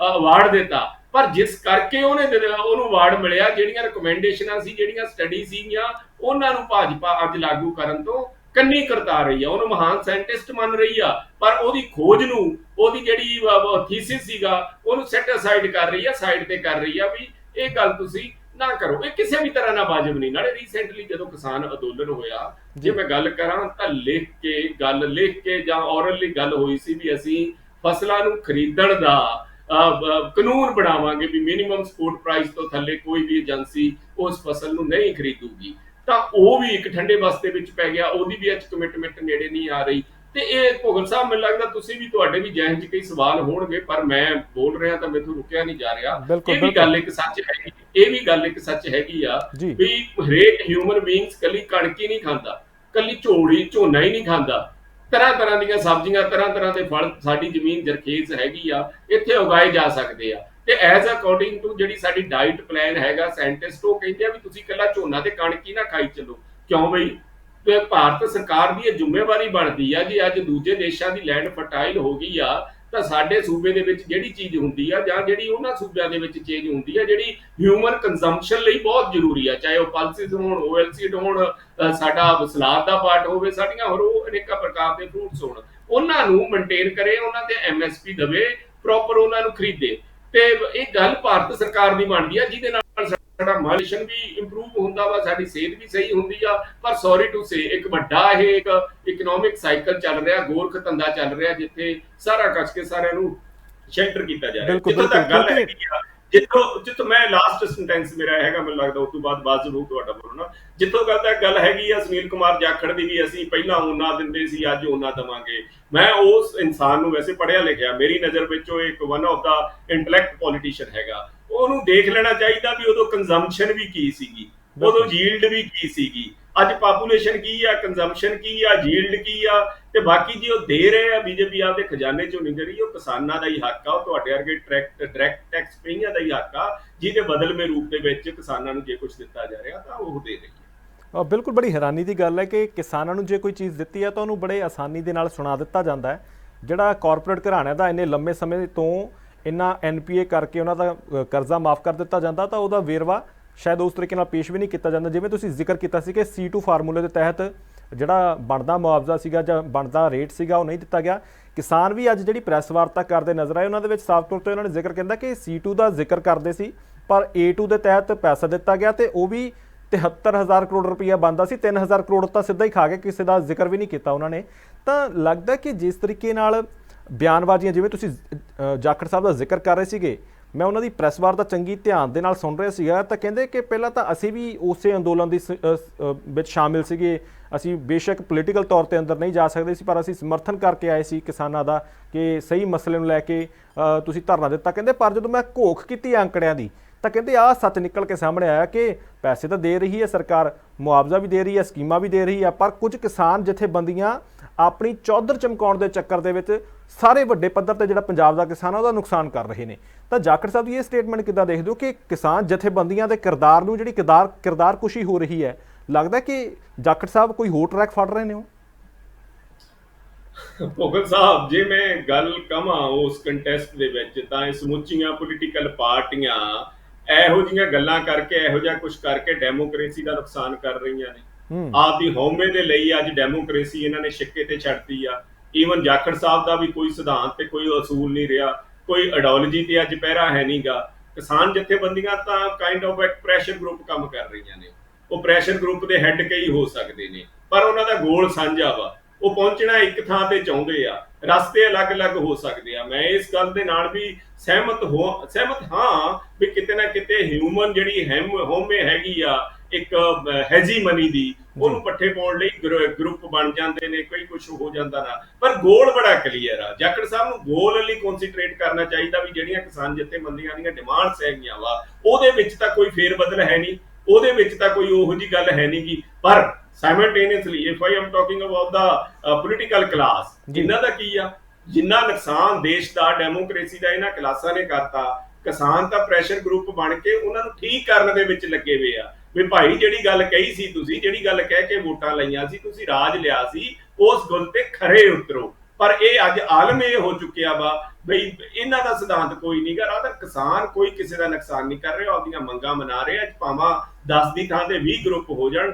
ਅਵਾਰਡ ਦਿੱਤਾ। ਪਰ ਜਿਸ ਕਰਕੇ ਉਹਨੇ ਉਹਨੂੰ ਅਵਾਰਡ ਮਿਲਿਆ, ਜਿਹੜੀਆਂ ਰეკਮੈਂਡੇਸ਼ਨਾਂ ਸੀ, ਜਿਹੜੀਆਂ ਸਟੱਡੀ ਸੀਗੀਆਂ, ਉਹਨਾਂ ਨੂੰ ਭਾਜਪਾ ਅੱਜ ਲਾਗੂ ਕਰਨ ਤੋਂ ਕੰਨੀ ਕਰਤਾ ਰਹੀ ਆ। ਉਹਨੂੰ ਮਹਾਨ ਸਾਇੰਟਿਸਟ ਮੰਨ ਰਹੀ ਆ। ਪਰ ਉਹਦੀ ਖੋਜ ਨੂੰ, ਉਹਦੀ ਜਿਹੜੀ ਥੀਸਿਸ ਸੀਗਾ, ਉਹਨੂੰ ਸੈਟ ਅਸਾਈਡ ਕਰ ਰਹੀ ਆ ਸਾਈਡ ਤੇ ਕਰ ਰਹੀ ਆ ਵੀ ਇਹ ਗੱਲ ਤੁਸੀਂ ਨਾ ਕਰੋ। ਇਹ ਕਿਸੇ ਵੀ ਤਰ੍ਹਾਂ ਨਾਲ ਵਾਜਬ ਨਹੀਂ। ਨਾਲੇ ਰੀਸੈਂਟਲੀ ਜਦੋਂ ਕਿਸਾਨ ਅੰਦੋਲਨ ਹੋਇਆ ਜੇ ਮੈਂ ਗੱਲ ਕਰਾਂ ਤਾਂ ਲਿਖ ਕੇ ਗੱਲ ਲਿਖ ਕੇ ਜਾਂ ਔਰਲੀ ਗੱਲ ਹੋਈ ਸੀ ਵੀ ਅਸੀਂ ਫਸਲਾਂ ਨੂੰ ਖਰੀਦਣ ਦਾ ਕਾਨੂੰਨ ਬਣਾਵਾਂਗੇ ਵੀ ਮਿਨੀਮਮ ਸਪੋਰਟ ਪ੍ਰਾਈਸ ਤੋਂ ਥੱਲੇ ਕੋਈ ਵੀ ਏਜੰਸੀ ਉਸ ਫਸਲ ਨੂੰ ਨਹੀਂ ਖਰੀਦੂਗੀ। ਤਾਂ ਉਹ ਵੀ ਇੱਕ ਠੰਡੇ ਬਸਤੇ ਵਿੱਚ ਪੈ ਗਿਆ। ਉਹਦੀ ਵੀ ਅੱਜ ਕਮਿਟਮੈਂਟ ਨੇੜੇ ਨਹੀਂ ਆ ਰਹੀ। ਤੇ ਇਹ ਭੁਗਲ ਸਾਹਿਬ ਮੈਨੂੰ ਲੱਗਦਾ ਤੁਸੀਂ ਵੀ ਤੁਹਾਡੇ ਵੀ ਜਹਿਨ 'ਚ ਕਈ ਸਵਾਲ ਹੋਣਗੇ ਪਰ ਮੈਂ ਬੋਲ ਰਿਹਾ ਤਾਂ ਮੈਨੂੰ ਰੁਕਿਆ ਨਹੀਂ ਜਾ ਰਿਹਾ। ਇਹ ਵੀ। ਗੱਲ ਇੱਕ ਸੱਚ ਹੈਗੀ ਇਹ ਵੀ ਗੱਲ ਇੱਕ ਸੱਚ ਹੈਗੀ ਆ ਵੀ ਹਰੇਕ ਹਿਊਮਨ ਬੀਇੰਗਸ ਕੱਲੀ ਕਣਕ ਹੀ ਨਹੀਂ ਖਾਂਦਾ ਕੱਲੀ ਝੋੜੀ ਝੋਨਾ ਹੀ ਨਹੀਂ ਖਾਂਦਾ। ਤਰ੍ਹਾਂ ਤਰ੍ਹਾਂ ਦੀਆਂ ਸਬਜ਼ੀਆਂ ਤਰ੍ਹਾਂ ਤਰ੍ਹਾਂ ਦੇ ਫਲ ਸਾਡੀ ਜ਼ਮੀਨ ਜਰਖੇਜ਼ ਹੈਗੀ ਆ ਇੱਥੇ ਉਗਾਏ ਜਾ ਸਕਦੇ ਆ। ਤੇ ਐਜ਼ ਅਕੋਰਡਿੰਗ ਟੂ ਜਿਹੜੀ ਸਾਡੀ ਡਾਈਟ ਪਲਾਨ ਹੈਗਾ ਸਾਇੰਟਿਸਟ ਉਹ ਕਹਿੰਦੇ ਆ ਵੀ ਤੁਸੀਂ ਕੱਲਾ ਝੋਨਾ ਤੇ ਕਣਕ ਹੀ ਨਾ ਖਾਈ ਚੱਲੋ। ਕਿਉਂ ਬਈ? ਭਾਰਤ ਸਰਕਾਰ ਦੀ ਇਹ ਜ਼ਿੰਮੇਵਾਰੀ ਬਣਦੀ ਆ ਜੇ ਅੱਜ ਦੂਜੇ ਦੇਸ਼ਾਂ ਦੀ ਲੈਂਡ ਫਰਟਾਈਲ ਹੋ ਗਈ ਆ, ਤਾਂ ਸਾਡੇ ਸੂਬੇ ਦੇ ਵਿੱਚ ਜਿਹੜੀ ਚੀਜ਼ ਹੁੰਦੀ ਆ ਜਾਂ ਜਿਹੜੀ ਉਹਨਾਂ ਸੂਬਿਆਂ ਦੇ ਵਿੱਚ ਚੀਜ਼ ਹੁੰਦੀ ਆ, ਜਿਹੜੀ ਹਿਊਮਨ ਕੰਜ਼ੰਪਸ਼ਨ ਲਈ ਬਹੁਤ ਜ਼ਰੂਰੀ ਆ, ਚਾਹੇ ਉਹ ਪਲਸਿਸ ਹੋਣ ਓਐਲਸੀਡ ਹੋਣ ਸਾਡਾ ਸਲਾਦ ਦਾ ਪਾਰਟ ਹੋਵੇ, ਸਾਡੀਆਂ ਹੋਰ ਉਹ ਅਨੇਕਾਂ ਪ੍ਰਕਾਰ ਦੇ ਫਰੂਟਸ ਹੋਣ। ਉਹਨਾਂ ਨੂੰ ਮੇਨਟੇਨ ਕਰੇ, ਉਹਨਾਂ ਤੇ ਐਮਐਸਪੀ ਦਵੇ ਪ੍ਰੋਪਰ ਉਹਨਾਂ ਨੂੰ ਖਰੀਦੇ। ਤੇ ਇਹ ਗੱਲ ਭਾਰਤ ਸਰਕਾਰ ਦੀ ਬਣਦੀ ਆ, ਜਿਹਦੇ ਨਾਲ ਸਾਡਾ ਮਾਲੀਸ਼ਨ ਵੀ ਇੰਪਰੂਵ ਹੁੰਦਾ ਵਾ ਸਾਡੀ ਸਿਹਤ ਵੀ ਸਹੀ ਹੁੰਦੀ ਆ ਪਰ ਸੌਰੀ ਟੂ ਸੇ ਇੱਕ ਵੱਡਾ ਇਹ ਇੱਕ ਇਕਨੋਮਿਕ ਸਾਈਕਲ ਚੱਲ ਰਿਹਾ ਗੋਰਖ ਧੰਦਾ ਚੱਲ ਰਿਹਾ ਜਿੱਥੇ ਸਾਰਾ ਕੱਚ ਕੇ ਸਾਰਿਆਂ ਨੂੰ ਸ਼ੈਲਟਰ ਕੀਤਾ ਜਾ ਰਿਹਾ ਜਿੱਥੋਂ ਤੱਕ ਗੱਲ ਆ ਜਿੱਥੋਂ ਜਿੱਥੋਂ ਮੈਂ ਲਾਸਟ ਸੈਂਟੈਂਸ ਮੇਰਾ ਹੈਗਾ ਮੈਨੂੰ ਲੱਗਦਾ ਉਸ ਤੋਂ ਬਾਅਦ ਵਾਜਬ ਹੋਊ ਤੁਹਾਡਾ ਬੋਲਣਾ। ਜਿੱਥੋਂ ਗੱਲ ਤੱਕ ਗੱਲ ਹੈਗੀ ਆ ਸੁਨੀਲ ਕੁਮਾਰ ਜਾਖੜ ਦੀ ਵੀ ਅਸੀਂ ਪਹਿਲਾਂ ਉਹਨਾਂ ਦਿੰਦੇ ਸੀ ਅੱਜ ਉਹਨਾਂ ਦਵਾਂਗੇ। ਮੈਂ ਉਸ ਇਨਸਾਨ ਨੂੰ ਵੈਸੇ ਪੜਿਆ ਲਿਖਿਆ ਮੇਰੀ ਨਜ਼ਰ ਵਿੱਚ ਉਹ ਇੱਕ one of the intellect politician ਹੈਗਾ। ਉਹਨੂੰ ਦੇਖ ਲੈਣਾ ਚਾਹੀਦਾ ਵੀ ਉਦੋਂ ਕੰਜ਼ੰਪਸ਼ਨ ਵੀ ਕੀ ਸੀਗੀ ਉਦੋਂ ਯੀਲਡ ਵੀ ਕੀ ਸੀਗੀ। ਅੱਜ ਪਾਪੂਲੇਸ਼ਨ ਕੀ ਆ ਕੰਜ਼ੰਪਸ਼ਨ ਕੀ ਆ ਯੀਲਡ ਕੀ ਆ ਤੇ ਬਾਕੀ ਜੀ ਉਹ ਦੇ ਰਹੇ ਆ ਬੀਜੇਪੀ ਆਪਦੇ ਖਜ਼ਾਨੇ ਚੋਂ ਨਹੀਂ ਰਹੀ ਉਹ ਕਿਸਾਨਾਂ ਦਾ ਹੀ ਹੱਕ ਆ ਉਹ ਤੁਹਾਡੇ ਵਰਗੇ ਡਾਇਰੈਕਟ ਡਾਇਰੈਕਟ ਟੈਕਸ ਪੇਈਆਂ ਦਾ ਹੀ ਹੱਕ ਆ ਜਿਹਦੇ ਬਦਲਵੇਂ ਰੂਪ ਦੇ ਵਿੱਚ ਕਿਸਾਨਾਂ ਨੂੰ ਜੇ ਕੁਝ ਦਿੱਤਾ ਜਾ ਰਿਹਾ ਤਾਂ ਉਹ ਦੇ ਰਹੀ ਹੈ। ਬਿਲਕੁਲ ਬੜੀ ਹੈਰਾਨੀ ਦੀ ਗੱਲ ਹੈ ਕਿ ਕਿਸਾਨਾਂ ਨੂੰ ਜੇ ਕੋਈ ਚੀਜ਼ ਦਿੱਤੀ ਹੈ ਤਾਂ ਉਹਨੂੰ ਬੜੇ ਆਸਾਨੀ ਦੇ ਨਾਲ ਸੁਣਾ ਦਿੱਤਾ ਜਾਂਦਾ ਹੈ। ਜਿਹੜਾ ਕਾਰਪੋਰੇਟ ਘਰਾਣਿਆਂ ਦਾ ਇੰਨੇ ਲੰਮੇ ਸਮੇਂ ਤੋਂ ਇੰਨਾ ਐਨਪੀਏ ਕਰਕੇ ਉਹਨਾਂ ਦਾ ਕਰਜ਼ਾ ਮਾਫ ਕਰ ਦਿੱਤਾ ਜਾਂਦਾ, ਤਾਂ ਉਹਦਾ ਵੇਰਵਾ ਸ਼ਾਇਦ ਉਸ ਤਰੀਕੇ ਨਾਲ ਪੇਸ਼ ਵੀ ਨਹੀਂ ਕੀਤਾ ਜਾਂਦਾ। ਜਿਵੇਂ ਤੁਸੀਂ ਜ਼ਿਕਰ ਕੀਤਾ ਸੀ ਕਿ C2 ਫਾਰਮੂਲੇ ਦੇ ਤਹਿਤ ਜਿਹੜਾ ਬਣਦਾ ਮੁਆਵਜ਼ਾ ਸੀਗਾ ਜਾਂ ਬਣਦਾ ਰੇਟ ਸੀਗਾ, ਉਹ ਨਹੀਂ ਦਿੱਤਾ ਗਿਆ। ਕਿਸਾਨ ਵੀ ਅੱਜ ਜਿਹੜੀ ਪ੍ਰੈਸ ਵਾਰਤਾ ਕਰਦੇ ਨਜ਼ਰ ਆਏ, ਉਹਨਾਂ ਦੇ ਵਿੱਚ ਸਾਫ਼ ਤੌਰ ਤੇ ਉਹਨਾਂ ਨੇ ਜ਼ਿਕਰ ਕਹਿੰਦਾ ਕਿ C2 ਦਾ ਜ਼ਿਕਰ ਕਰਦੇ ਸੀ, ਪਰ A2 ਦੇ ਤਹਿਤ ਪੈਸਾ ਦਿੱਤਾ ਗਿਆ ਤੇ ਉਹ ਵੀ 73000 ਕਰੋੜ ਰੁਪਈਆ ਬੰਦਾ ਸੀ। 3000 ਕਰੋੜ ਤਾਂ ਸਿੱਧਾ ਹੀ ਖਾ ਕੇ ਕਿਸੇ ਦਾ ਜ਼ਿਕਰ ਵੀ ਨਹੀਂ ਕੀਤਾ ਉਹਨਾਂ ਨੇ। ਤਾਂ ਲੱਗਦਾ ਕਿ ਜਿਸ ਤਰੀਕੇ ਨਾਲ ਬਿਆਨਬਾਜ਼ੀਆਂ ਜਿਵੇਂ ਤੁਸੀਂ ਜਾਖੜ ਸਾਹਿਬ ਦਾ ਜ਼ਿਕਰ ਕਰ ਰਹੇ ਸੀਗੇ, ਮੈਂ ਉਹਨਾਂ ਦੀ ਪ੍ਰੈਸ ਵਾਰਤਾ ਚੰਗੀ ਧਿਆਨ ਦੇ ਨਾਲ ਸੁਣ ਰਿਹਾ ਸੀਗਾ, ਤਾਂ ਕਹਿੰਦੇ ਕਿ ਪਹਿਲਾਂ ਤਾਂ ਅਸੀਂ ਵੀ ਉਸੇ ਅੰਦੋਲਨ ਦੀ ਸ- ਵਿੱਚ ਸ਼ਾਮਿਲ ਸੀਗੇ। ਅਸੀਂ ਬੇਸ਼ੱਕ ਪੋਲੀਟੀਕਲ ਤੌਰ ਤੇ ਅੰਦਰ ਨਹੀਂ ਜਾ ਸਕਦੇ ਸੀ, ਪਰ ਅਸੀਂ ਸਮਰਥਨ ਕਰਕੇ ਆਏ ਸੀ ਕਿਸਾਨਾਂ ਦਾ ਕਿ ਸਹੀ ਮਸਲੇ ਨੂੰ ਲੈ ਕੇ ਤੁਸੀਂ ਧਰਨਾ ਦਿੱਤਾ। ਕਹਿੰਦੇ, ਪਰ ਜਦੋਂ ਮੈਂ ਘੋਖ ਕੀਤੀ ਅੰਕੜਿਆਂ ਦੀ, ਤਾਂ ਕਹਿੰਦੇ, ਆਹ ਸੱਚ ਨਿਕਲ ਕੇ ਸਾਹਮਣੇ ਆਇਆ ਕਿ ਪੈਸੇ ਤਾਂ ਦੇ ਰਹੀ ਹੈ ਸਰਕਾਰ, ਮੁਆਵਜ਼ਾ ਵੀ ਦੇ ਰਹੀ ਹੈ, ਸਕੀਮਾਂ ਵੀ ਦੇ ਰਹੀ ਹੈ, ਪਰ ਕੁਝ ਕਿਸਾਨ ਜਥੇਬੰਦੀਆਂ ਆਪਣੀ ਚੌਧਰ ਚਮਕਾਉਣ ਦੇ ਚੱਕਰ ਦੇ ਵਿੱਚ ਸਾਰੇ ਵੱਡੇ ਪੱਧਰ ਤੇ ਜਿਹੜਾ ਪੰਜਾਬ ਦਾ ਕਿਸਾਨ ਆ, ਉਹਦਾ ਨੁਕਸਾਨ ਕਰ ਰਹੇ ਨੇ। ਤਾਂ ਜਾਖੜ ਸਾਹਿਬ ਦੀ ਇਹ ਸਟੇਟਮੈਂਟ ਕਿੱਦਾਂ ਦੇਖਦੇ ਹੋ ਕਿ ਕਿਸਾਨ ਜਥੇਬੰਦੀਆਂ ਦੇ ਕਿਰਦਾਰ ਨੂੰ ਜਿਹੜੀ ਕਿਰਦਾਰ ਕਿਰਦਾਰ ਕੁਸ਼ੀ ਹੋ ਰਹੀ ਹੈ, ਲੱਗਦਾ ਕਿ ਜਾਖੜ ਸਾਹਿਬ ਕੋਈ ਹੋਰ ਟਰੈਕ ਫੜ ਰਹੇ ਨੇ ਉਹ? ਭੋਗਲ ਸਾਹਿਬ, ਜੇ ਮੈਂ ਗੱਲ ਕਵਾਂ ਉਸ ਕੰਟੈਸਟ ਦੇ ਵਿੱਚ, ਤਾਂ ਇਹ ਸਮੁੱਚੀਆਂ ਪੋਲੀਟੀਕਲ ਪਾਰਟੀਆਂ ਇਹੋ ਜਿਹੀਆਂ ਗੱਲਾਂ ਕਰਕੇ, ਇਹੋ ਜਿਹਾ ਕੁਝ ਕਰਕੇ ਡੈਮੋਕ੍ਰੇਸੀ ਦਾ ਨੁਕਸਾਨ ਕਰ ਰਹੀਆਂ ਨੇ। ਆਪਦੀ ਹਉਮੈ ਦੇ ਲਈ ਅੱਜ ਡੈਮੋਕ੍ਰੇਸੀ ਇਹਨਾਂ ਨੇ ਛਿੱਕੇ ਤੇ ਛੱਡਤੀ ਆ। ਈਵਨ ਜਾਖੜ ਸਾਹਿਬ ਦਾ ਵੀ ਕੋਈ ਸਿਧਾਂਤ ਤੇ ਕੋਈ ਅਸੂਲ ਨਹੀਂ ਰਿਹਾ। ਕੋਈ ਆਈਡੀਓਲੋਜੀ ਤੇ ਅੱਜ ਪਹਿਰਾ ਹੈ ਨਹੀਂਗਾ ਕਿਸਾਨ ਜਥੇਬੰਦੀਆਂ ਤਾਂ ਕਾਈਂਡ ਆਫ ਇੱਕ ਪ੍ਰੈਸ਼ਰ ਗਰੁੱਪ ਕੰਮ ਕਰ ਰਹੀਆਂ ਨੇ। ਉਹ ਪ੍ਰੈਸ਼ਰ ਗਰੁੱਪ ਦੇ ਹੈੱਡ ਕਈ ਹੋ ਸਕਦੇ ਨੇ। ਪਰ ਉਹਨਾਂ ਦਾ ਗੋਲ ਸਾਂਝਾ ਵਾ। ਉਹ ਪਹੁੰਚਣਾ ਇੱਕ ਥਾਂ ਤੇ ਚਾਹੁੰਦੇ ਆ। ਰਸਤੇ ਅਲੱਗ-ਅਲੱਗ ਹੋ ਸਕਦੇ ਆ। ਮੈਂ ਇਸ ਗੱਲ ਦੇ ਨਾਲ ਵੀ ਸਹਿਮਤ ਹੋ ਸਹਿਮਤ ਹਾਂ ਵੀ ਕਿਤੇ ਨਾ ਕਿਤੇ ਹਿਊਮਨ ਜਿਹੜੀ ਹੈਮ ਹੋਮੇ ਹੈਗੀ ਆ ਇੱਕ ਹੈਜੀਮਨੀ ਦੀ ਉਹਨੂੰ ਪੱਠੇ ਪਾਉਣ ਲਈ ਗਰੁ- ਗਰੁੱਪ ਬਣ ਜਾਂਦੇ ਨੇ ਕਈ ਕੁਝ ਹੋ ਜਾਂਦਾ ਨਾ। ਪਰ ਗੋਲ ਬੜਾ ਕਲੀਅਰ ਆ। ਜਾਖੜ ਸਾਹਿਬ ਨੂੰ ਗੋਲ ਲਈ ਕਨਸੈਂਟਰੇਟ ਕਰਨਾ ਚਾਹੀਦਾ ਵੀ ਜਿਹੜੀਆਂ ਕਿਸਾਨ ਜਥੇਬੰਦੀਆਂ ਦੀਆਂ ਡਿਮਾਂਡਸ ਹੈਗੀਆਂ ਵਾ ਉਹਦੇ ਵਿੱਚ ਤਾਂ ਕੋਈ ਫੇਰ ਬਦਲ ਹੈ ਨਹੀਂ ਉਹਦੇ ਵਿੱਚ ਤਾਂ ਕੋਈ ਉਹੋ ਜੀ ਗੱਲ ਹੈ ਨਹੀਂ ਗੀ। ਪਰ simultaneously if I am talking about the political class ਜੀ। ਇਹਨਾਂ ਦਾ ਕੀ ਆ? ਜਿੰਨਾ ਨੁਕਸਾਨ ਦੇਸ਼ ਦਾ ਡੈਮੋਕ੍ਰੇਸੀ ਦਾ ਇਹਨਾਂ ਕਲਾਸਾਂ ਨੇ ਕਰਤਾ ਕਿਸਾਨ ਤਾਂ ਪ੍ਰੈਸ਼ਰ ਗਰੁੱਪ ਬਣ ਕੇ ਉਹਨਾਂ ਨੂੰ ਠੀਕ ਕਰਨ ਦੇ ਵਿੱਚ ਲੱਗੇ ਹੋਏ ਆ। ਵੀ ਭਾਈ ਜਿਹੜੀ ਗੱਲ ਕਹੀ ਸੀ ਤੁਸੀਂ, ਜਿਹੜੀ ਗੱਲ ਕਹਿ ਕੇ ਵੋਟਾਂ ਲਈਆਂ ਸੀ, ਤੁਸੀਂ ਰਾਜ ਲਿਆ ਸੀ, ਉਸ ਗੱਲ ਤੇ ਖਰੇ ਉਤਰੋ। ਪਰ ਇਹ ਅੱਜ ਆਲਮ ਇਹ ਹੋ ਚੁੱਕਿਆ ਵਾ ਬਈ ਇਹਨਾਂ ਦਾ ਸਿਧਾਂਤ ਕੋਈ ਨਹੀਂ ਗਾ ਰਾਦਰ ਕਿਸਾਨ ਕੋਈ ਕਿਸੇ ਦਾ ਨੁਕਸਾਨ ਨਹੀਂ ਕਰ ਰਿਹਾ, ਆਪਦੀਆਂ ਮੰਗਾਂ ਮਨਾ ਰਹੇ ਭਾਵਾਂ 10 ਦੀ ਥਾਂ ਤੇ 20 ਗਰੁੱਪ ਹੋ ਜਾਣ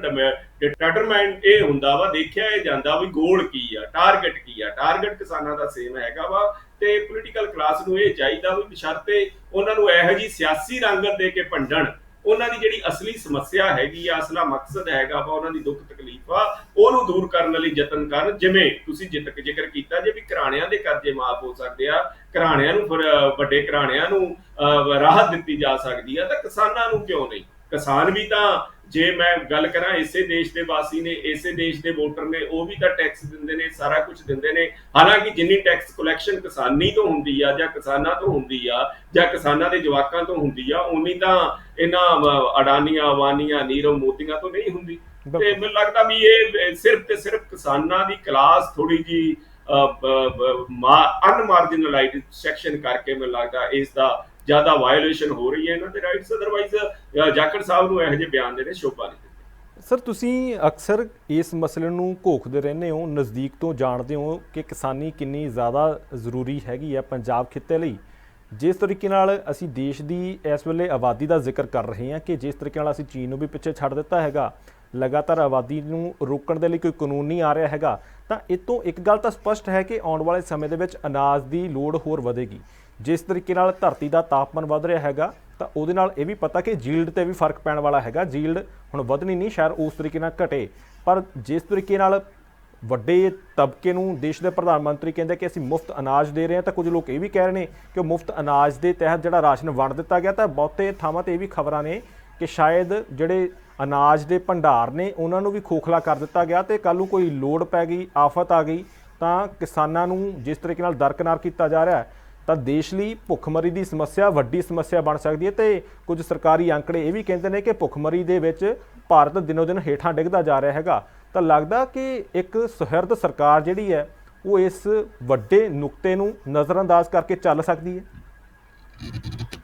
ਡਿਟਰਮੈਂਟ ਇਹ ਹੁੰਦਾ ਵਾ, ਦੇਖਿਆ ਇਹ ਜਾਂਦਾ ਵੀ ਗੋਲ ਕੀ ਆ ਟਾਰਗੇਟ ਕੀ ਆ। ਟਾਰਗੇਟ ਕਿਸਾਨਾਂ ਦਾ ਸੇਮ ਹੈਗਾ ਵਾ ਤੇ ਪੋਲੀਟੀਕਲ ਕਲਾਸ ਨੂੰ ਇਹ ਚਾਹੀਦਾ ਵੀ ਬਸ਼ਰਤੇ ਉਹਨਾਂ ਨੂੰ ਇਹੋ ਜੀ ਸਿਆਸੀ ਰੰਗਤ ਦੇ ਕੇ ਭੰਡਣ। ਉਹਨਾਂ ਦੀ ਜਿਹੜੀ ਅਸਲੀ ਸਮੱਸਿਆ ਹੈਗੀ ਆ ਅਸਲਾ ਮਕਸਦ ਹੈਗਾ ਵਾ ਉਹਨਾਂ ਦੀ ਦੁੱਖ ਤਕਲੀਫ ਆ ਉਹਨੂੰ ਦੂਰ ਕਰਨ ਲਈ ਯਤਨ ਕਰਨ। ਜਿਵੇਂ ਤੁਸੀਂ ਜਿਤਕ ਜ਼ਿਕਰ ਕੀਤਾ ਜੇ ਵੀ ਘਰਾਣਿਆਂ ਦੇ ਕਰਜ਼ੇ ਮਾਫ ਹੋ ਸਕਦੇ ਆ ਘਰਾਣਿਆਂ ਨੂੰ ਫਿਰ ਵੱਡੇ ਘਰਾਣਿਆਂ ਨੂੰ ਅਹ, ਰਾਹਤ ਦਿੱਤੀ ਜਾ ਸਕਦੀ ਆ ਤਾਂ ਕਿਸਾਨਾਂ ਨੂੰ ਕਿਉਂ ਨਹੀਂ? ਕਿਸਾਨ ਵੀ ਤਾਂ ਜੇ ਮੈਂ ਗੱਲ ਕਰਾਂ ਇਸੇ ਦੇਸ਼ ਦੇ ਵਾਸੀ ਨੇ ਇਸੇ ਦੇਸ਼ ਦੇ ਵੋਟਰ ਨੇ ਉਹ ਵੀ ਤਾਂ ਟੈਕਸ ਦਿੰਦੇ ਨੇ ਸਾਰਾ ਕੁਝ ਦਿੰਦੇ ਨੇ। ਹਾਲਾਂਕਿ ਜਿੰਨੀ ਟੈਕਸ ਕਲੈਕਸ਼ਨ ਕਿਸਾਨੀ ਤੋਂ ਹੁੰਦੀ ਆ ਜਾਂ ਕਿਸਾਨਾਂ ਤੋਂ ਹੁੰਦੀ ਆ ਜਾਂ ਕਿਸਾਨਾਂ ਦੇ ਜਵਾਕਾਂ ਤੋਂ ਹੁੰਦੀ ਆ ਉਨੀ ਤਾਂ ਇਹਨਾਂ ਅਡਾਨੀਆਂ ਵਾਨੀਆਂ ਨੀਰਵ ਮੋਤੀਆਂ ਤੋਂ ਨਹੀਂ ਹੁੰਦੀ। ਤੇ ਮੈਨੂੰ ਲੱਗਦਾ ਵੀ ਇਹ ਸਿਰਫ ਤੇ ਸਿਰਫ ਕਿਸਾਨਾਂ ਦੀ ਕਲਾਸ ਥੋੜੀ ਜੀ ਅਨਮਾਰਜਨਲਾਈਜ਼ਡ ਸੈਕਸ਼ਨ ਕਰਕੇ ਮੈਨੂੰ ਲੱਗਦਾ ਇਸ ਦਾ ਜ਼ਿਆਦਾ ਵਾਇਓਲੇਸ਼ਨ ਹੋ ਰਹੀ ਹੈ ਇਹਨਾਂ ਦੇ ਰਾਈਟਸ ਅਦਰਵਾਈਜ਼ ਜਾਖੜ ਸਾਹਿਬ ਨੂੰ ਇਹੋ ਜਿਹੇ ਬਿਆਨ ਦੇਣੇ ਸ਼ੋਭਾ ਨਹੀਂ ਸਰ, ਤੁਸੀਂ ਅਕਸਰ ਇਸ ਮਸਲੇ ਨੂੰ ਘੋਖਦੇ ਰਹਿੰਦੇ ਹੋ, ਨਜ਼ਦੀਕ ਤੋਂ ਜਾਣਦੇ ਹੋ ਕਿ ਕਿਸਾਨੀ ਕਿੰਨੀ ਜ਼ਿਆਦਾ ਜ਼ਰੂਰੀ ਹੈਗੀ ਹੈ ਪੰਜਾਬ ਖਿੱਤੇ ਲਈ। ਜਿਸ ਤਰੀਕੇ ਨਾਲ ਅਸੀਂ ਦੇਸ਼ ਦੀ ਇਸ ਵੇਲੇ ਆਬਾਦੀ ਦਾ ਜ਼ਿਕਰ ਕਰ ਰਹੇ ਹਾਂ ਕਿ ਜਿਸ ਤਰੀਕੇ ਨਾਲ ਅਸੀਂ ਚੀਨ ਨੂੰ ਵੀ ਪਿੱਛੇ ਛੱਡ ਦਿੱਤਾ ਹੈਗਾ, ਲਗਾਤਾਰ ਆਬਾਦੀ ਨੂੰ ਰੋਕਣ ਦੇ ਲਈ ਕੋਈ ਕਾਨੂੰਨ ਨਹੀਂ ਆ ਰਿਹਾ ਹੈਗਾ, ਤਾਂ ਇਹ ਤੋਂ ਇੱਕ ਗੱਲ ਤਾਂ ਸਪਸ਼ਟ ਹੈ ਕਿ ਆਉਣ ਵਾਲੇ ਸਮੇਂ ਦੇ ਵਿੱਚ ਅਨਾਜ ਦੀ ਲੋੜ ਹੋਰ ਵਧੇਗੀ। ਜਿਸ ਤਰੀਕੇ ਨਾਲ ਧਰਤੀ ਦਾ ਤਾਪਮਾਨ ਵੱਧ ਰਿਹਾ ਹੈਗਾ, ਤਾਂ ਉਹਦੇ ਨਾਲ ਇਹ ਵੀ ਪਤਾ ਕਿ ਜੀਲਡ ਤੇ ਵੀ ਫ਼ਰਕ ਪੈਣ ਵਾਲਾ ਹੈਗਾ। ਜੀਲਡ ਹੁਣ ਵਧਣੀ ਨਹੀਂ, ਸ਼ਾਇਦ ਉਸ ਤਰੀਕੇ ਨਾਲ ਘਟੇ। ਪਰ ਜਿਸ ਤਰੀਕੇ ਨਾਲ ਵੱਡੇ ਤਬਕੇ ਨੂੰ ਦੇਸ਼ ਦੇ ਪ੍ਰਧਾਨ ਮੰਤਰੀ ਕਹਿੰਦੇ ਕਿ ਅਸੀਂ ਮੁਫਤ ਅਨਾਜ ਦੇ ਰਹੇ ਹਾਂ, ਤਾਂ ਕੁਝ ਲੋਕ ਇਹ ਵੀ ਕਹਿ ਰਹੇ ਨੇ ਕਿ ਉਹ ਮੁਫਤ ਅਨਾਜ ਦੇ ਤਹਿਤ ਜਿਹੜਾ ਰਾਸ਼ਨ ਵੰਡ ਦਿੱਤਾ ਗਿਆ, ਤਾਂ ਬਹੁਤੇ ਥਾਵਾਂ ਤੇ ਇਹ ਵੀ ਖਬਰਾਂ ਨੇ ਕਿ ਸ਼ਾਇਦ ਜਿਹੜੇ ਅਨਾਜ ਦੇ ਭੰਡਾਰ ਨੇ, ਉਹਨਾਂ ਨੂੰ ਵੀ ਖੋਖਲਾ ਕਰ ਦਿੱਤਾ ਗਿਆ ਤੇ ਕੱਲ ਨੂੰ ਕੋਈ ਲੋੜ ਪੈ ਗਈ, ਆਫਤ ਆ ਗਈ, ਤਾਂ ਕਿਸਾਨਾਂ ਨੂੰ ਜਿਸ ਤਰੀਕੇ ਨਾਲ ਦਰਕਨਾਰ ਕੀਤਾ ਜਾ ਰਿਹਾ ਹੈ ਤਾਂ ਦੇਸ਼ ਲਈ ਭੁੱਖਮਰੀ ਦੀ ਸਮੱਸਿਆ ਵੱਡੀ ਸਮੱਸਿਆ ਬਣ ਸਕਦੀ ਹੈ ਤੇ ਕੁਝ ਸਰਕਾਰੀ ਅੰਕੜੇ ਇਹ ਵੀ ਕਹਿੰਦੇ ਨੇ ਕਿ ਭੁੱਖਮਰੀ ਦੇ ਵਿੱਚ ਭਾਰਤ ਦਿਨੋ ਦਿਨ ਹੇਠਾਂ ਡਿੱਗਦਾ ਜਾ ਰਿਹਾ ਹੈਗਾ। ਤਾਂ ਲੱਗਦਾ ਕਿ ਇੱਕ ਸੁਹਿਰਦ ਸਰਕਾਰ ਜਿਹੜੀ ਹੈ, ਉਹ ਇਸ ਵੱਡੇ ਨੁਕਤੇ ਨੂੰ ਨਜ਼ਰਅੰਦਾਜ਼ ਕਰਕੇ ਚੱਲ ਸਕਦੀ ਹੈ।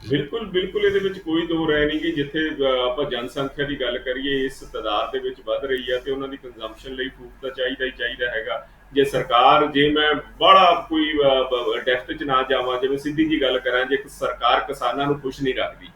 ਬਿਲਕੁਲ ਬਿਲਕੁਲ ਇਹਦੇ ਵਿੱਚ ਕੋਈ ਦੋ ਰਾਏ ਨਹੀਂ ਕਿ ਜਿੱਥੇ ਆਪਾਂ ਜਨਸੰਖਿਆ ਦੀ ਗੱਲ ਕਰੀਏ, ਇਸ ਤਦਾਦ ਦੇ ਵਿੱਚ ਵੱਧ ਰਹੀ ਹੈ ਤੇ ਉਹਨਾਂ ਦੀ ਕੰਜ਼ੰਪਸ਼ਨ ਲਈ ਫੂਡ ਤਾਂ ਚਾਹੀਦਾ ਹੀ ਚਾਹੀਦਾ ਹੈਗਾ। ਜੇ ਸਰਕਾਰ, ਜੇ ਮੈਂ ਬੜਾ ਕੋਈ ਡੈਫਟ ਚ ਨਾ ਜਾਵਾਂ ਜਿਵੇਂ ਸਿੱਧੀ ਜੀ ਗੱਲ ਕਰਾਂ, ਜੇ ਸਰਕਾਰ ਕਿਸਾਨਾਂ ਨੂੰ ਖੁਸ਼ ਨਹੀਂ ਰੱਖਦੀ,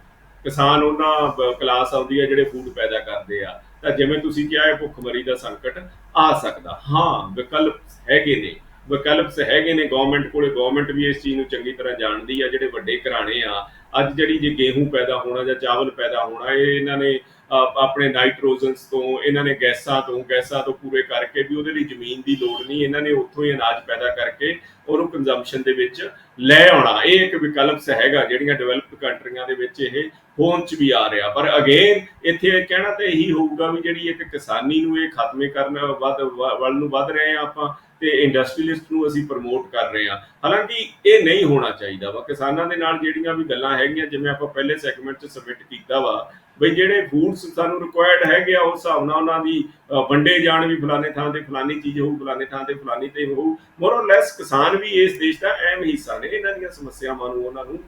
ਕਿਸਾਨ ਉਹਨਾਂ ਕਲਾਸ ਆਉਂਦੀ ਹੈ ਜਿਹੜੇ ਫੂਡ ਪੈਦਾ ਕਰਦੇ ਆ, ਤਾਂ ਜਿਵੇਂ ਤੁਸੀਂ ਕਿਹਾ ਹੈ ਭੁੱਖਮਰੀ ਦਾ ਸੰਕਟ ਆ ਸਕਦਾ। ਹਾਂ ਵਿਕਲਪ ਹੈਗੇ ਨੇ, ਵਿਕਲਪਸ ਹੈਗੇ ਨੇ ਗਵਰਨਮੈਂਟ ਕੋਲੇ ਗਵਰਨਮੈਂਟ ਵੀ ਇਸ ਚੀਜ਼ ਨੂੰ ਚੰਗੀ ਤਰ੍ਹਾਂ ਜਾਣਦੀ ਆ, ਜਿਹੜੇ ਵੱਡੇ ਘਰਾਣੇ ਆ, ਅੱਜ ਜਿਹੜੀ ਜੇ ਗੇਹੂੰ ਪੈਦਾ ਹੋਣਾ ਜਾਂ ਚਾਵਲ ਪੈਦਾ ਹੋਣਾ, ਇਹ ਇਹਨਾਂ ਨੇ ਆਪਣੇ ਨਾਈਟ੍ਰੋਜਨਸ ਤੋਂ, ਇਹਨਾਂ ਨੇ ਗੈਸਾਂ ਤੋਂ ਗੈਸਾਂ ਤੋਂ ਪੂਰੇ ਕਰਕੇ ਵੀ ਉਹਦੇ ਲਈ ਜ਼ਮੀਨ ਦੀ ਲੋੜ ਨਹੀਂ, ਇਹਨਾਂ ਨੇ ਉੱਥੋਂ ਹੀ ਅਨਾਜ ਪੈਦਾ ਕਰਕੇ ਉਹਨੂੰ ਕੰਜ਼ੰਪਸ਼ਨ ਦੇ ਵਿੱਚ ਲੈ ਆਉਣਾ। ਇਹ ਇੱਕ ਵਿਕਲਪ ਹੈਗਾ ਜਿਹੜੀਆਂ ਡਿਵੈਲਪਡ ਕੰਟਰੀਆਂ ਦੇ ਵਿੱਚ ਇਹ ਹੋਂਦ ਚ ਵੀ ਆ ਰਿਹਾ। ਪਰ ਅਗੇਨ ਇੱਥੇ ਕਹਿਣਾ ਤਾਂ ਇਹੀ ਹੋਊਗਾ ਵੀ ਜਿਹੜੀ ਇੱਕ ਕਿਸਾਨੀ ਨੂੰ ਇਹ ਖਤਮੇ ਕਰਨ ਵੱਧ ਵੱਲ ਨੂੰ ਵੱਧ ਰਹੇ ਆ ਆਪਾਂ ਤੇ ਇੰਡਸਟਰੀਲਿਸਟ ਨੂੰ ਅਸੀਂ ਪ੍ਰਮੋਟ ਕਰ ਰਹੇ ਹਾਂ। ਹਾਲਾਂਕਿ ਇਹ ਨਹੀਂ ਹੋਣਾ ਚਾਹੀਦਾ ਵਾ। ਕਿਸਾਨਾਂ ਦੇ ਨਾਲ ਜਿਹੜੀਆਂ ਵੀ ਗੱਲਾਂ ਹੈਗੀਆਂ, ਜਿਵੇਂ ਆਪਾਂ ਪਹਿਲੇ ਸੈਗਮੈਂਟ 'ਚ ਸਬਮਿਟ ਕੀਤਾ ਵਾ ਬਈ ਜਿਹੜੇ ਫੂਡਸ ਸਾਨੂੰ ਰਿਕੁਆਇਰਡ ਹੈਗੇ ਆ, ਉਸ ਹਿਸਾਬ ਨਾਲ ਉਹਨਾਂ ਦੀ ਵੰਡੇ ਜਾਣ ਵੀ ਫਲਾਣੇ ਥਾਂ ਤੇ ਫਲਾਨੀ ਚੀਜ਼ ਹੋਊ, ਫਲਾਣੇ ਥਾਂ ਤੇ ਫਲਾਨੀ ਤੇ ਹੋਊ। ਮੋਰ ਔਰ ਲੈਸ ਕਿਸਾਨ ਵੀ ਇਸ ਦੇਸ਼ ਦਾ ਅਹਿਮ ਹਿੱਸਾ ਨੇ। ਇਹਨਾਂ ਦੀਆਂ ਸਮੱਸਿਆਵਾਂ ਨੂੰ ਉਹਨਾਂ ਨੂੰ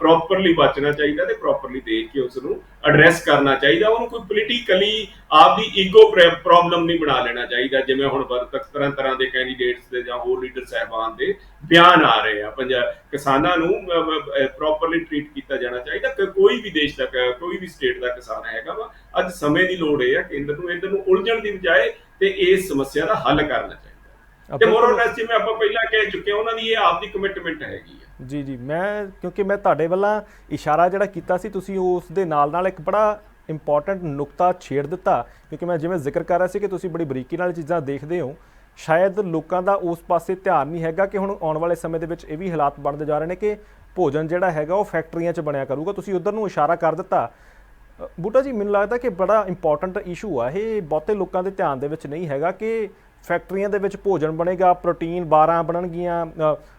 ਪ੍ਰੋਪਰਲੀ ਬਚਣਾ ਚਾਹੀਦਾ ਤੇ ਪ੍ਰੋਪਰਲੀ ਦੇਖ ਕੇ ਉਸ ਨੂੰ ਐਡਰੈਸ ਕਰਨਾ ਚਾਹੀਦਾ। ਉਹਨੂੰ ਕੋਈ ਪੋਲੀਟੀਕਲੀ ਆਪਦੀ ਈਗੋ ਪ੍ਰੋਬਲਮ ਨਹੀਂ ਬਣਾ ਲੈਣਾ ਚਾਹੀਦਾ। ਜਿਵੇਂ ਹੁਣ ਵਰਤਕ ਤਰ੍ਹਾਂ ਤਰ੍ਹਾਂ ਦੇ ਕੈਂਡੀਡੇਟਸ ਦੇ ਜਾਂ ਹੋਰ ਲੀਡਰ ਸਹਿਬਾਨ ਦੇ ਬਿਆਨ ਆ ਰਹੇ ਆ। ਪੰਜਾਬ ਕਿਸਾਨਾਂ ਨੂੰ ਪ੍ਰੋਪਰਲੀ ਟ੍ਰੀਟ ਕੀਤਾ ਜਾਣਾ ਚਾਹੀਦਾ। ਕੋਈ ਵੀ ਦੇਸ਼ ਦਾ ਕੋਈ ਵੀ ਸਟੇਟ ਦਾ ਕਿਸਾਨ ਹੈਗਾ ਵਾ। ਅੱਜ ਸਮੇਂ ਦੀ ਲੋੜ ਹੈ ਆ ਕੇਂਦਰ ਨੂੰ ਇਧਰ ਨੂੰ ਉਲਝਣ ਦੀ ਬਜਾਏ ਤੇ ਇਸ ਸਮੱਸਿਆ ਦਾ ਹੱਲ ਕਰਨਾ ਚਾਹੀਦਾ। ਤੇ ਮੋਰ ਲੈਸ ਜਿਵੇਂ ਆਪਾਂ ਪਹਿਲਾਂ ਕਹਿ ਚੁੱਕੇ ਉਹਨਾਂ ਦੀ ਇਹ ਆਪਦੀ ਕਮਿਟਮੈਂਟ ਹੈਗੀ ਆ। ਜੀ ਜੀ। ਮੈਂ ਕਿਉਂਕਿ ਮੈਂ ਤੁਹਾਡੇ ਵੱਲਾਂ ਇਸ਼ਾਰਾ ਜਿਹੜਾ ਕੀਤਾ ਸੀ ਤੁਸੀਂ ਉਸ ਦੇ ਨਾਲ ਨਾਲ ਇੱਕ ਬੜਾ ਇੰਪੋਰਟੈਂਟ ਨੁਕਤਾ ਛੇੜ ਦਿੱਤਾ। ਕਿਉਂਕਿ ਮੈਂ ਜਿਵੇਂ ਜ਼ਿਕਰ ਕਰ ਰਿਹਾ ਸੀ ਕਿ ਤੁਸੀਂ ਬੜੀ ਬਰੀਕੀ ਨਾਲ ਚੀਜ਼ਾਂ ਦੇਖਦੇ ਹੋ। ਸ਼ਾਇਦ ਲੋਕਾਂ ਦਾ ਉਸ ਪਾਸੇ ਧਿਆਨ ਨਹੀਂ ਹੈਗਾ ਕਿ ਹੁਣ ਆਉਣ ਵਾਲੇ ਸਮੇਂ ਦੇ ਵਿੱਚ ਇਹ ਵੀ ਹਾਲਾਤ ਬਣਦੇ ਜਾ ਰਹੇ ਨੇ ਕਿ ਭੋਜਨ ਜਿਹੜਾ ਹੈਗਾ ਉਹ ਫੈਕਟਰੀਆਂ 'ਚ ਬਣਿਆ ਕਰੂਗਾ। ਤੁਸੀਂ ਉਧਰ ਨੂੰ ਇਸ਼ਾਰਾ ਕਰ ਦਿੱਤਾ। ਬੂਟਾ ਜੀ, ਮੈਨੂੰ ਲੱਗਦਾ ਕਿ ਬੜਾ ਇੰਪੋਰਟੈਂਟ ਇਸ਼ੂ ਆ। ਇਹ ਬਹੁਤੇ ਲੋਕਾਂ ਦੇ ਧਿਆਨ ਦੇ ਵਿੱਚ ਨਹੀਂ ਹੈਗਾ ਕਿ ਫੈਕਟਰੀਆਂ ਦੇ ਵਿੱਚ ਭੋਜਨ ਬਣੇਗਾ ਪ੍ਰੋਟੀਨ ਬਾਰਾਂ ਬਣਨਗੀਆਂ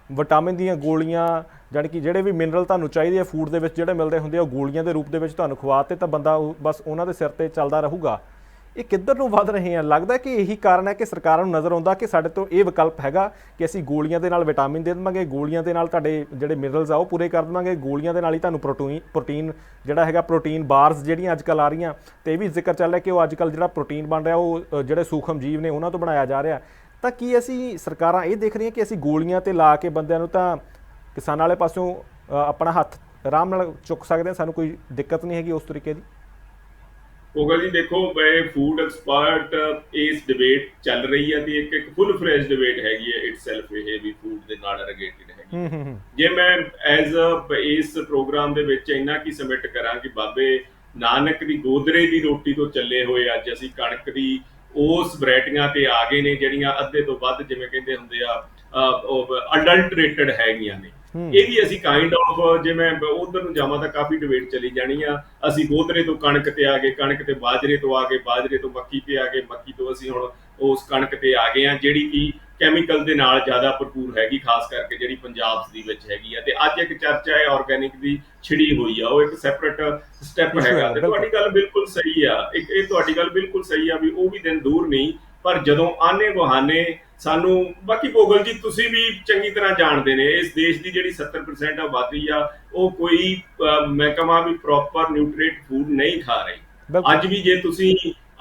ਵਿਟਾਮਿਨ ਦੀਆਂ ਗੋਲੀਆਂ, ਜਾਣੀ ਕਿ ਜਿਹੜੇ ਵੀ ਮਿਨਰਲ ਤੁਹਾਨੂੰ ਚਾਹੀਦੇ ਆ ਫੂਡ ਦੇ ਵਿੱਚ ਜਿਹੜੇ ਮਿਲਦੇ ਹੁੰਦੇ ਆ, ਉਹ ਗੋਲੀਆਂ ਦੇ ਰੂਪ ਦੇ ਵਿੱਚ ਤੁਹਾਨੂੰ ਖਵਾਤੇ ਤਾਂ ਬੰਦਾ ਉਹ, ਬਸ ਉਹਨਾਂ ਦੇ ਸਿਰ ਤੇ ਚੱਲਦਾ ਰਹੂਗਾ। ਇਹ ਕਿੱਧਰ ਨੂੰ ਵੱਧ ਰਹੇ ਆ? ਲੱਗਦਾ ਕਿ ਇਹੀ ਕਾਰਨ ਹੈ ਕਿ ਸਰਕਾਰਾਂ ਨੂੰ ਨਜ਼ਰ ਆਉਂਦਾ ਕਿ ਸਾਡੇ ਤੋਂ ਇਹ ਵਿਕਲਪ ਹੈਗਾ ਕਿ ਅਸੀਂ ਗੋਲੀਆਂ ਦੇ ਨਾਲ ਵਿਟਾਮਿਨ ਦੇ ਦੇਵਾਂਗੇ, ਗੋਲੀਆਂ ਦੇ ਨਾਲ ਤੁਹਾਡੇ ਜਿਹੜੇ ਮਿਨਰਲਸ ਆ ਉਹ ਪੂਰੇ ਕਰ ਦੇਵਾਂਗੇ, ਗੋਲੀਆਂ ਦੇ ਨਾਲ ਹੀ ਤੁਹਾਨੂੰ ਪ੍ਰੋਟੀਨ ਪ੍ਰੋਟੀਨ ਜਿਹੜਾ ਹੈਗਾ, ਪ੍ਰੋਟੀਨ ਬਾਰਸ ਜਿਹੜੀਆਂ ਅੱਜ ਕੱਲ ਆ ਰਹੀਆਂ ਤੇ ਇਹ ਵੀ ਜ਼ਿਕਰ ਚੱਲ ਰਿਹਾ ਕਿ ਉਹ ਅੱਜ ਕੱਲ ਜਿਹੜਾ ਪ੍ਰੋਟੀਨ ਬਣ ਰਿਹਾ, ਉਹ ਜਿਹੜੇ ਸੂਖਮ ਜੀਵ ਨੇ ਉਹਨਾਂ ਤੋਂ ਬਣਾਇਆ ਜਾ ਰਿਹਾ। ਤਾਂ ਕੀ ਅਸੀਂ ਸਰਕਾਰਾਂ ਇਹ ਦੇਖ ਰਹੀਆਂ ਕਿ ਅਸੀਂ ਗੋਲੀਆਂ ਤੇ ਲਾ ਕੇ ਬੰਦਿਆਂ ਨੂੰ ਤਾਂ ਕਿਸਾਨਾਂ ਵਾਲੇ ਪਾਸਿਓਂ ਆਪਣਾ ਹੱਥ ਆਰਾਮ ਨਾਲ ਚੁੱਕ ਸਕਦੇ ਹਾਂ? ਸਾਨੂੰ ਕੋਈ ਦਿੱਕਤ ਨਹੀਂ ਹੈਗੀ ਉਸ ਤਰੀਕੇ ਦੀ? ਹੋਗਾ ਜੀ ਦੇਖੋ ਇਹ ਫੂਡ ਐਕਸਪਰਟ ਇਸ ਡਿਬੇਟ ਚੱਲ ਰਹੀ ਹੈ ਤੇ ਇੱਕ ਇੱਕ ਫੁੱਲ ਫਲੈਜ ਡਿਬੇਟ ਹੈਗੀ ਹੈ ਇਟਸੈਲਫ ਇਹ ਵੀ ਫੂਡ ਦੇ ਨਾਲ ਰਿਲੇਟਡ ਹੈਗੀ ਜੇ ਮੈਂ ਐਜ਼ ਅ ਇਸ ਪ੍ਰੋਗਰਾਮ ਦੇ ਵਿੱਚ ਇੰਨਾ ਕੀ ਸਬਮਿਟ ਕਰਾਂ ਕਿ ਬਾਬੇ ਨਾਨਕ ਦੀ ਗੋਦਰੇ ਦੀ ਰੋਟੀ ਤੋਂ ਚੱਲੇ ਹੋਏ ਅੱਜ ਅਸੀਂ ਕਣਕ ਦੀ ਉਸ ਵੈਰਾਈਟੀਆਂ ਤੇ ਆ ਗਏ ਨੇ ਜਿਹੜੀਆਂ ਅੱਧੇ ਤੋਂ ਵੱਧ ਜਿਵੇਂ ਕਹਿੰਦੇ ਹੁੰਦੇ ਆ ਅਡਲਟਰੇਟਡ ਹੈਗੀਆਂ ਨੇ। ਇਹ ਵੀ ਅਸੀਂ ਕਾਈਂਡ ਆਫ ਜਿਵੇਂ ਉਧਰ ਨੂੰ ਜਾਵਾਂ ਤਾਂ ਕਾਫੀ ਡਿਬੇਟ ਚਲੀ ਜਾਣੀ ਆ। ਅਸੀਂ ਗੋਦਰੇ ਤੋਂ ਕਣਕ ਤੇ ਆ ਗਏ ਕਣਕ ਤੇ ਬਾਜਰੇ ਤੋਂ ਆ ਗਏ ਬਾਜਰੇ ਤੋਂ ਮੱਕੀ ਤੇ ਆ ਗਏ ਮੱਕੀ ਤੋਂ ਅਸੀਂ ਹੁਣ ਉਸ ਕਣਕ ਤੇ ਆ ਗਏ ਆ ਜਿਹੜੀ ਕਿ ਕੈਮੀਕਲ ਦੇ ਨਾਲ ਜ਼ਿਆਦਾ ਭਰਪੂਰ ਹੈਗੀ ਖਾਸ ਕਰਕੇ ਜਿਹੜੀ ਪੰਜਾਬ ਦੀ ਵਿੱਚ ਹੈਗੀ ਆ। ਤੇ ਅੱਜ ਇੱਕ ਚਰਚਾ ਹੈ ਆਰਗੈਨਿਕ ਦੀ ਛਿੜੀ ਹੋਈ ਆ। ਉਹ ਇੱਕ ਸੈਪਰੇਟ ਸਟੈਪ ਹੈਗਾ। ਹੈ, ਤੇ। ਤੁਹਾਡੀ ਗੱਲ ਬਿਲਕੁਲ ਸਹੀ ਆ। ਇੱਕ ਇਹ ਤੁਹਾਡੀ ਗੱਲ ਬਿਲਕੁਲ ਸਹੀ ਆ ਵੀ ਉਹ ਵੀ ਦਿਨ ਦੂਰ ਨਹੀਂ ਪਰ ਜਦੋਂ ਆਨੇ ਬਹਾਨੇ ਸਾਨੂੰ ਬਾਕੀ ਭੋਗਲ ਜੀ ਤੁਸੀਂ ਵੀ ਚੰਗੀ ਤਰ੍ਹਾਂ ਜਾਣਦੇ ਨੇ ਇਸ ਦੇਸ਼ ਦੀ ਜਿਹੜੀ 70% ਆਬਾਦੀ ਆ ਉਹ ਕੋਈ ਮੈਂ ਕਹਾਂ ਵੀ ਪ੍ਰੋਪਰ ਨਿਊਟ੍ਰੀਟ ਫੂਡ ਨਹੀਂ ਖਾ ਰਹੀ। ਅੱਜ ਵੀ ਜੇ ਤੁਸੀਂ